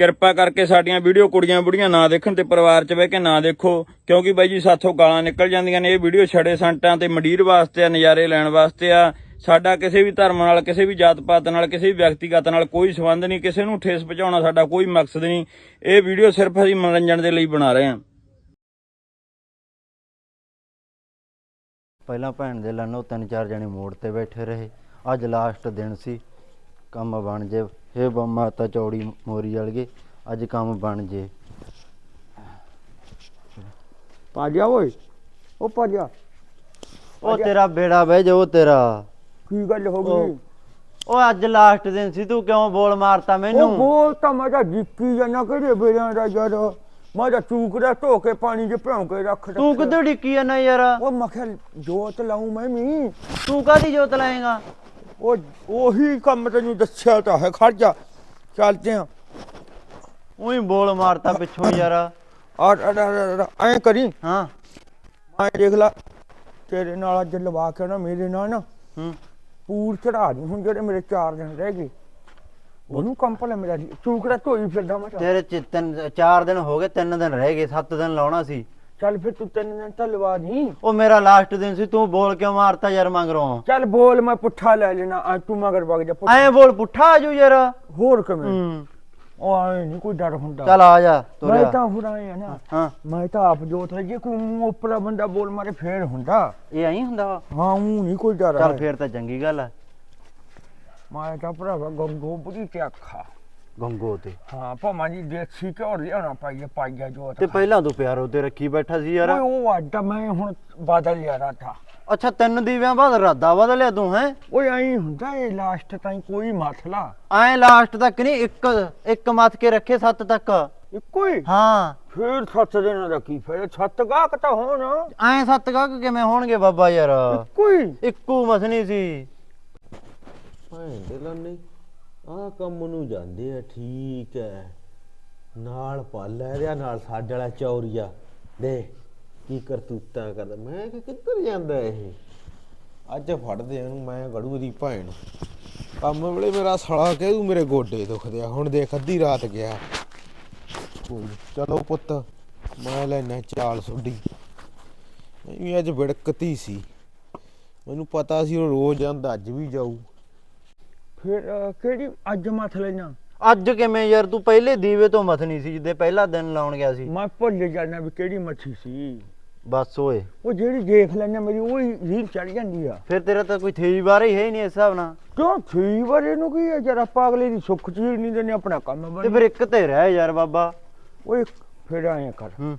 ਕਿਰਪਾ ਕਰਕੇ ਸਾਡੀਆਂ ਵੀਡੀਓ ਕੁੜੀਆਂ ਬੁੜੀਆਂ ਨਾ ਦੇਖਣ ਤੇ ਪਰਿਵਾਰ 'ਚ ਬਹਿ ਕੇ ਨਾ ਦੇਖੋ। ਕਿਉਂਕਿ ਬਾਈ ਜੀ ਸਾਥੋਂ ਗਾਲਾਂ ਨਿਕਲ ਜਾਂਦੀਆਂ ਨੇ। ਇਹ ਵੀਡੀਓ ਛੜੇ ਸੰਟਾਂ ਤੇ ਮੰਡੀਰ ਵਾਸਤੇ ਆ, ਨਜ਼ਾਰੇ ਲੈਣ ਵਾਸਤੇ ਆ। ਸਾਡਾ ਕਿਸੇ ਵੀ ਧਰਮ ਨਾਲ, ਕਿਸੇ ਵੀ ਜਾਤ ਪਾਤ ਨਾਲ, ਕਿਸੇ ਵੀ ਵਿਅਕਤੀਗਤ ਨਾਲ ਕੋਈ ਸੰਬੰਧ ਨਹੀਂ। ਕਿਸੇ ਨੂੰ ਠੇਸ ਪਹੁੰਚਾਉਣਾ ਸਾਡਾ ਕੋਈ ਮਕਸਦ ਨਹੀਂ। ਇਹ ਵੀਡੀਓ ਸਿਰਫ ਅਸੀਂ ਮਨੋਰੰਜਨ ਦੇ ਲਈ ਬਣਾ ਰਹੇ ਹਾਂ। ਪਹਿਲਾਂ ਭੈਣ ਦੇ ਲੰਨੋ ਤਿੰਨ ਚਾਰ ਜਣੇ ਮੋੜ ਤੇ ਬੈਠੇ ਰਹੇ। ਅੱਜ ਲਾਸਟ ਦਿਨ ਸੀ। ਕੰਮ ਬਣ ਜੇ। ਹੇ ਮਾਤਾ ਚੌੜੀ ਮੋਰੀ ਵਾਲ ਗਏ ਅੱਜ ਕੰਮ ਬਣ ਜੇ। ਪਾਜਾ ਓਏ? ਉਹ ਪਾਜਾ ਉਹ ਤੇਰਾ ਬੇੜਾ ਬਹਿ ਜਾ ਉਹ ਤੇਰਾ। ਕੀ ਗੱਲ ਹੋ ਗਈ? ਉਹ ਅੱਜ ਲਾਸਟ ਦਿਨ ਸੀ ਤੂੰ ਕਿਉਂ ਬੋਲ ਮਾਰਤਾ ਉਹ ਮੈਨੂੰ ਬੋਲ ਤਾਂ ਮੈਂ ਤਾਂ ਜਿੱਕੀ ਜਾਨਾ ਕਿਹੜੇ ਬੇੜਿਆਂ ਦਾ ਯਾਰ। ਮੈਂ ਤਾਂ ਚੂਕਦਾ ਧੋ ਕੇ ਪਾਣੀ 'ਚ ਭਿਉਂ ਕੇ ਰੱਖ ਤੂੰ ਰੱਖਿਆ। ਕਿੱਧਰ ਡਿੱਕੀ ਜਾਂਦਾ ਯਾਰ? ਉਹ ਮੈਂ ਕਿਹਾ ਜੋਤ ਲਾਉਂ ਮੈਂ ਵੀ। ਤੂੰ ਕਾਦੀ ਜੋਤ ਲਾਏਗਾ? ਉਹ ਉਹੀ ਕੰਮ ਤੈਨੂੰ ਦੱਸਿਆ ਤਾਂ ਹੈ ਖੜ ਜਾ। ਚੱਲਦੇ ਆ। ਉਹੀ ਬੋਲ ਮਾਰਤਾ ਪਿੱਛੋਂ ਯਾਰ। ਆ ਐ ਕਰੀ। ਹਾਂ। ਮੈਂ ਦੇਖ ਲਾ ਤੇਰੇ ਨਾਲ ਅੱਜ ਲਵਾ ਕੇ ਨਾ ਮੇਰੇ ਨਾਲ ਨਾ ਹੂੰ। ਪੂਰ ਚੜਾ ਦੀ ਹੁਣ ਜਿਹੜੇ ਮੇਰੇ ਚਾਰ ਦਿਨ ਰਹਿ ਗਏ। ਉਹਨੂੰ ਕੰਪਲ ਮੇਰਾ ਚੂਕੜਾ ਧੋਈ ਫਿਰਦਾ ਮੈਂ। ਤੇਰੇ ਚ ਤਿੰਨ ਚਾਰ ਦਿਨ ਹੋ ਗਏ ਤਿੰਨ ਦਿਨ ਰਹਿ ਗਏ ਸੱਤ ਦਿਨ ਲਾਉਣਾ ਸੀ। ਚੱਲ ਫਿਰ ਤੂੰ ਤਿੰਨ ਦਿਨ ਤਾਂ ਲਵਾ ਦੀ ਉਹ ਮੇਰਾ ਲਾਸਟ ਦਿਨ ਸੀ ਤੂੰ ਬੋਲ ਕਿਉਂ ਮਾਰਤਾ ਯਾਰ ਮੰਗਰੋਂ? ਚੱਲ ਬੋਲ ਮੈਂ ਪੁੱਠਾ ਲੈ ਲੈਣਾ ਆ ਤੂੰ ਮਗਰ ਵਗ ਜਾ ਪੁੱਠਾ। ਐਂ ਬੋਲ ਪੁੱਠਾ ਆਜੂ ਯਾਰ। ਹੋਰ ਕਿਵੇਂ? ਹੂੰ। ਉਹ ਆਏ ਨਹੀਂ ਕੋਈ ਡਰ ਹੁੰਦਾ। ਚੱਲ ਆ ਜਾ ਮੈਂ ਤੁਰਿਆ ਤਾਂ ਹੁਣ ਆਏ ਆ ਨਾ ਹਾਂ। ਮੈਂ ਤਾਂ ਆਪ ਜੋਤ ਹੈ ਜੇ ਕੋਈ ਮੂੰਹ ਉੱਪਰ ਬੰਦਾ ਬੋਲ ਮਾਰੇ ਫੇਰ ਹੁੰਦਾ। ਇਹ ਐਂ ਹੁੰਦਾ ਵਾ? ਹਾਂ ਉਹ ਨਹੀਂ ਕੋਈ ਡਰ ਚੱਲ ਹੈ। ਫੇਰ ਤਾਂ ਚੰਗੀ ਗੱਲ ਆ। ਮੈਂ ਤਾਂ ਭਰਾਵਾ ਗੰਗੋ ਬੁਰੀ ਤੇ ਅੱਖਾ ਗੰਗੋ ਤੇ ਹਾਂ ਭਾਵਾਂ ਜੀ ਦੇਸੀ ਘਿਓ ਲਿਆਉਣਾ ਪਾਈਏ ਪਾਈਆ ਜੋਤ ਤੇ ਪਹਿਲਾਂ ਤੂੰ ਪਿਆਰੋ ਤੇ ਰੱਖੀ ਬੈਠਾ ਸੀ ਯਾਰ। ਓਏ ਉਹ ਅੱਡਾ ਮੈਂ ਹੁਣ ਬਦਲ ਲਿਆ ਥਾ ਅੱਛਾ ਤਿੰਨ ਦੀਵਿਆਂ ਬਾਅਦ ਰਾਦਾ ਬਦਲਿਆ ਤੂੰ ਹੈ? ਓਏ ਐਂ ਹੁੰਦਾ ਇਹ ਲਾਸਟ ਤਾਈਂ ਕੋਈ ਮਸਲਾ। ਐਂ ਲਾਸਟ ਤੱਕ ਨਹੀਂ ਇੱਕ ਇੱਕ ਮੱਥ ਕੇ ਰੱਖੇ ਸੱਤ ਤੱਕ। ਇੱਕੋ ਹੀ? ਹਾਂ। ਫੇਰ ਸੱਤ ਦਿਨਾਂ ਦਾ ਕੀ ਫੇਰ ਛੱਤ ਗਾਹਕ ਤਾਂ ਹੋਣ। ਐਂ ਸੱਤ ਗਾਹਕ ਕਿਵੇਂ ਹੋਣਗੇ ਬਾਬਾ ਯਾਰ? ਇੱਕੋ ਹੀ? ਇੱਕੂ ਮਸਨੀ ਸੀ। ਭਾਂਡੇ ਲਾਨੇ ਆ ਕੰਮ ਨੂੰ ਜਾਂਦੇ ਆ, ਠੀਕ ਹੈ ਨਾਲ ਪਾਲਿਆ ਰਿਆ ਨਾਲ ਸਾਡੇ ਵਾਲਾ ਚੌਰੀਆ। ਦੇ ਕੀ ਕਰਤੂਤਾਂ ਕਰਦਾ। ਮੈਂ ਕਿ ਕਿੱਧਰ ਜਾਂਦਾ ਇਹ? ਅੱਜ ਫੜਦੇ ਇਹਨੂੰ, ਮੈਂ ਗੜੂ ਦੀ ਭੈਣ ਕੰਮ ਵੇਲੇ ਮੇਰਾ ਸਾਲਾ ਕਹਿ ਮੇਰੇ ਗੋਡੇ ਦੁਖਦੇ ਆ। ਹੁਣ ਦੇਖ ਅੱਧੀ ਰਾਤ ਗਿਆ। ਚਲੋ ਪੁੱਤ, ਮੈਂ ਲੈਣਾ ਚਾਲ ਸੁੱਡੀ ਮੈਂ ਵੀ ਅੱਜ ਵਿੜਕਤੀ ਸੀ। ਮੈਨੂੰ ਪਤਾ ਸੀ ਉਹ ਰੋਜ਼ ਜਾਂਦਾ ਅੱਜ ਵੀ ਜਾਊ। ਫਿਰ ਅਹ, ਕਿਹੜੀ ਅੱਜ ਮੱਥ ਲੈਣਾ? ਅੱਜ ਕਿਵੇਂ ਯਾਰ ਤੂੰ ਪਹਿਲੇ ਦੀਵੇ ਤੋਂ ਮਥਨੀ ਸੀ ਜਿੱਦੇ ਪਹਿਲਾ ਦਿਨ ਲਾਉਣ ਗਿਆ ਸੀ। ਮੈਂ ਭੁੱਲ ਜਾਣਾ ਵੀ ਕਿਹੜੀ ਮੱਛੀ ਸੀ। ਬਸ ਓਏ। ਉਹ ਜਿਹੜੀ ਦੇਖ ਲੈਣਾ ਮੇਰੀ ਉਹ ਰੀਲ ਚੜ ਜਾਂਦੀ ਆ। ਫਿਰ ਤੇਰਾ ਤਾਂ ਕੋਈ ਥੇਈ ਬਾਰੇ ਹੀ ਹੈ ਹੀ ਨਹੀਂ ਇਸ ਹਿਸਾਬ ਨਾਲ। ਕਿਉਂ ਥੀ ਵਾਰ ਇਹਨੂੰ ਕੀ ਹੈ ਜਰਾ ਪਾਗਲੇ ਦੀ ਸੁੱਖ ਚੀਜ਼ ਨਹੀਂ ਦੇਣੀ ਆਪਣਾ ਕੰਮ ਤੇ ਬਣ ਫਿਰ ਇੱਕ ਤੇ ਰਹਿ ਯਾਰ ਬਾਬਾ। ਓਏ ਫਿਰ ਆਇਆ ਕਰ। ਹੂੰ।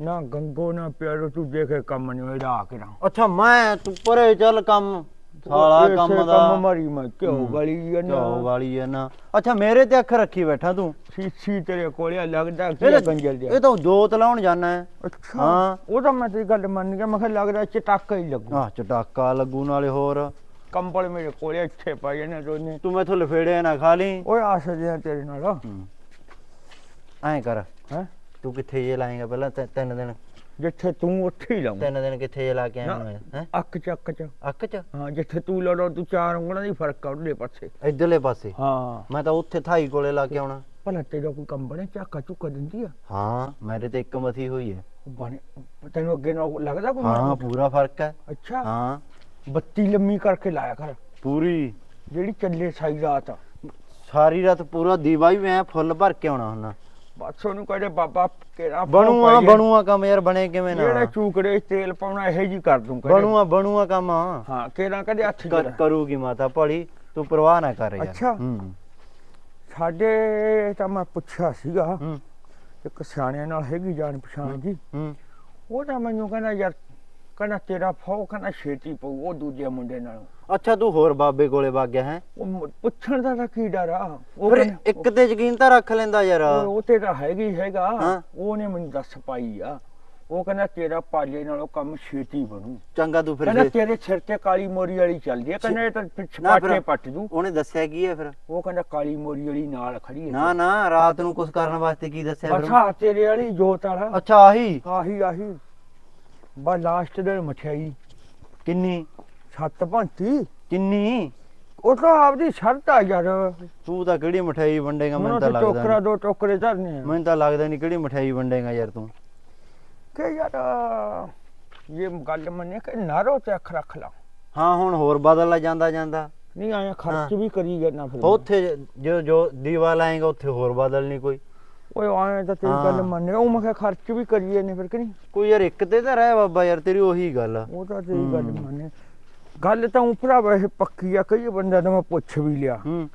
ਨਾ ਗੰਗੋ ਨਾ ਪਿਆਰੋ ਤੂੰ ਦੇਖੇ ਕੰਮ ਨਹੀਂ ਇਹਦਾ ਆ ਕੇ ਨਾ ਅੱਛਾ ਮੈਂ ਤੂੰ ਪਰੇ ਚੱਲ ਕੰਮ। ਸਾਲਾ ਇਸੇ ਕੰਮ ਦਾ। ਕੰਮ ਮਾਰੀ ਮੈਂ ਕਿਉਂ ਹੂੰ। ਗਲੀ ਆ ਚੋ ਨਾ ਵਾਲੀ ਹੈ ਨਾ। ਅੱਛਾ ਮੇਰੇ ਤੇ ਅੱਖ ਰੱਖੀ ਬੈਠਾ ਤੂੰ? ਸੀਸੀ ਤੇਰੇ ਕੋਲੇ ਆ, ਲੱਗਦਾ ਕੀ ਇਹ ਆ ਤਾਂ- ਗੰਜਲ ਇਹ ਜਿਹਾ ਤਾਂ ਜੋਤ ਲਾਉਣ ਜਾਣਾ ਹੈ। ਅੱਛਾ ਹਾਂ। ਉਹ ਤਾਂ ਮੈਂ ਤੇਰੀ ਗੱਲ ਮੰਨ ਗਿਆ ਮੈਂ ਕਿਹਾ ਲੱਗਦਾ ਚਟਾਕਾ ਹੀ ਲੱਗੂ। ਆਹ ਚਟਾਕਾ ਲੱਗੂ ਨਾਲੇ ਹੋਰ। ਕੰਬਲ ਮੇਰੇ ਕੋਲੇ ਇੱਥੇ ਪਾਏ ਨੇ ਦੋਨੇ। ਤੂੰ ਮੈਥੋਂ ਲਫੇੜੇ ਨਾ ਖਾ ਲਈ। ਓਏ ਆਸਦੇ ਆ ਤੇਰੇ ਨਾਲ। ਐਂ ਕਰ। ਹੈ? ਤੂੰ ਕਿੱਥੇ ਜੇ ਲਾਏਗਾ ਪਹਿਲਾਂ ਤਿ- ਤਿੰਨ ਦਿਨ? ਜਿੱਥੇ ਤੂੰ ਉੱਥੇ ਹੀ ਲਾਉਂ। ਤਿੰਨ ਦਿਨ ਕਿੱਥੇ ਜੇ ਲਾ ਕੇ ਆਇਆ। ਮੈਂ ਹੈ? ਅੱਕ ਚੱਕ ਚ। ਅੱਖ ਚ? ਹਾਂ ਜਿੱਥੇ ਤੂੰ ਲੜੋ ਤੂੰ ਚਾਰ ਉਂਗਲਾਂ ਦੀ ਫ਼ਰਕ ਆ ਉਹਦੇ ਪਾਸੇ। ਇਧਰਲੇ ਪਾਸੇ? ਹਾਂ। ਮੈਂ ਤਾਂ ਉੱਥੇ ਥਾਈ ਕੋਲੇ ਲਾ ਕੇ ਆਉਣਾ। ਭਲਾ ਤੇਰਾ ਕੋਈ ਕੰਮ ਬਣੇ ਝਾਕਾ ਝੁੱਕਾ ਦਿੰਦੀ ਆ? ਹਾਂ ਮੇਰੇ ਤੇ ਇੱਕ ਮਥੀ ਹੋਈ ਹੈ ਬਣੇ ਤੈਨੂੰ ਅੱਗੇ ਨਾਲ ਲੱਗਦਾ ਕੋਈ ਹਾਂ? ਪੂਰਾ ਫ਼ਰਕ ਹੈ ਅੱਛਾ। ਹਾਂ। ਬੱਤੀ ਲੰਮੀ ਕਰਕੇ ਲਾਇਆ ਕਰ। ਪੂਰੀ। ਜਿਹੜੀ ਚੱਲੇ ਸਾਈ ਰਾਤ। ਸਾਰੀ ਰਾਤ ਪੂਰਾ ਦੀਵਾ ਵੀ ਮੈਂ ਫੁੱਲ ਭਰ ਕੇ ਆਉਣਾ ਹੁੰਦਾ। ਬਸ ਉਹਨੂੰ ਕਹਿੰਦੇ ਬਾਬਾ ਕਿਹੜਾ ਬਣੂਆ ਬਣੂਆ ਕੰਮ ਯਾਰ ਬਣੇ ਕਿਵੇਂ ਜਿਹੜਾ ਨਾ ਚੂਕੜੇ 'ਚ ਤੇਲ ਪਾਉਣਾ ਇਹੋ ਜੀ ਕਰ ਦੂੰ ਕਹਿੰਦੇ। ਬਣੂਆ ਬਣੂਆ ਕੰਮ। ਹਾਂ ਕਿਹੜਾ ਕਦੇ ਹੱਥ ਕਰੂਗੀ ਮਾਤਾ ਭਲੀ ਤੂੰ ਪਰਵਾਹ ਨਾ ਕਰ ਯਾਰ। ਅੱਛਾ। ਹੂੰ। ਸਾਡੇ ਤਾਂ ਮੈਂ ਪੁੱਛਿਆ ਸੀਗਾ ਹੂੰ। ਇੱਕ ਸਿਆਣਿਆਂ ਨਾਲ ਹੈਗੀ ਜਾਣ ਪਛਾਣ ਜੀ। ਹੂੰ। ਉਹ ਤਾਂ ਮੈਨੂੰ ਕਹਿੰਦਾ ਯਾਰ ਕਹਿੰਦਾ ਤੇਰਾ ਫੌ ਕਹਿੰਦਾ ਛੇਤੀ ਪਊ ਉਹ ਦੂਜੇ ਮੁੰਡੇ ਨਾਲ। ਅੱਛਾ ਤੂੰ ਹੋਰ ਬਾਬੇ ਕੋਲੇ ਵਗ ਗਿਆ ਹੈ? ਉਹ ਮੁ- ਪੁੱਛਣ ਦਾ ਤਾਂ ਕੀ ਡਰ ਆ? ਉਹ ਫਿਰ ਕਹਿੰਦਾ- ਇੱਕ ਤੇ ਯਕੀਨ ਤਾਂ ਰੱਖ ਲੈਂਦਾ ਯਾਰ। ਉਹ ਉਹ ਤੇ ਤਾਂ ਹੈਗੀ ਹੈਗਾ। ਹਾਂ। ਉਹਨੇ ਮੈਨੂੰ ਦੱਸ ਪਾਈ ਆ। ਉਹ ਕਹਿੰਦਾ ਤੇਰਾ ਪਾਲੇ ਨਾਲੋਂ ਕੰਮ ਛੇਤੀ ਬਣੂ। ਚੰਗਾ ਤੂੰ ਫਿਰ ਕਹਿੰਦਾ ਫਿਰ- ਤੇਰੇ ਸਿਰ ਤੇ ਕਾਲੀ ਮੋਰੀ ਵਾਲੀ ਚੱਲਦੀ ਹੈ ਕਹਿੰਦਾ ਇਹ ਤਾਂ ਫਿਰ ਨਾ ਫਿਰ- ਛਪਾਟੇ ਪੱਟ ਦੂ ਉਹਨੇ ਦੱਸਿਆ ਕੀ ਹੈ ਫਿਰ? ਉਹ ਕਹਿੰਦਾ ਕਾਲੀ ਮੋਰੀ ਵਾਲੀ ਨਾਲ ਖੜੀ ਹੈ ਨਾ ਨਾ ਰਾਤ ਨੂੰ ਕੁਝ ਕਰਨ ਵਾਸਤੇ ਕੀ ਦੱਸਿਆ ਫਿਰ ਅੱਛਾ ਤੇਰੇ ਵਾਲੀ ਜੋਤ ਵਾਲਾ। ਅੱਛਾ ਆਹੀ? ਆਹੀ ਆਹੀ। ਬਾ ਲਾਸਟ ਦਿਨ ਮਠਿਆਈ। ਕਿੰਨੀ? ਛੱਤ ਭੰਤੀ ਕਿੰਨੀ? ਉਹ ਤਾਂ ਆਪਦੀ ਸ਼ਰਤ ਆ ਯਾਰ। ਤੂੰ ਤਾਂ ਕਿਹੜੀ ਮਠਿਆਈ ਵੰਡੇਗਾ ਮੈਨੂੰ ਤਾਂ ਲੱਗਦਾ ਟੋਕਰਾ। ਦੋ ਟੋਕਰੇ ਧਰਨੇ ਆ। ਮੈਨੂੰ ਤਾਂ ਲੱਗਦਾ ਨਹੀਂ ਕਿਹੜੀ ਮਠਿਆਈ ਵੰਡੇਗਾ ਯਾਰ ਤੂੰ। ਕਿ ਯਾਰ ਇਹ ਗੱਲ ਮੰਨੇ ਕਿ ਨਾਰੋ ਤੇ ਅੱਖ ਰੱਖ ਲਾ। ਹਾਂ ਹੁਣ ਹੋਰ ਬਦਲ ਜਾਂਦਾ ਜਾਂਦਾ। ਨਹੀਂ ਆਇਆ ਖਰਚ ਵੀ ਕਰੀ ਜਾਣਾ ਫਿਰ। ਉੱਥੇ ਜੋ ਜੋ ਦੀਵਾ ਲਾਏਗਾ ਉੱਥੇ ਹੋਰ ਬਦਲ ਨਹੀਂ ਕੋਈ। ਓਏ ਆਇਆ ਤਾਂ ਤੇਰੀ। ਗੱਲ ਮੰਨੇ। ਉਹ ਮੈਂ ਕਿਹਾ ਖਰਚ ਵੀ ਕਰੀਏ ਨੇ ਫਿਰ ਕਿ ਨਹੀਂ? ਕੋਈ ਯਾਰ ਇੱਕ ਤੇ ਤਾਂ ਰਹਿ ਬਾਬਾ ਯਾਰ ਤੇਰੀ ਉਹੀ ਗੱਲ ਆ। ਉਹ ਤਾਂ ਤੇਰੀ ਗੱਲ। ਮੰਨੇ। ਗੱਲ ਤਾਂ ਉਪਰਾ ਵੈਸੇ ਪੱਕੀ ਆ ਕਈ ਬੰਦਿਆਂ ਨੂੰ ਮੈਂ ਪੁੱਛ ਵੀ ਲਿਆ। ਹੂੰ।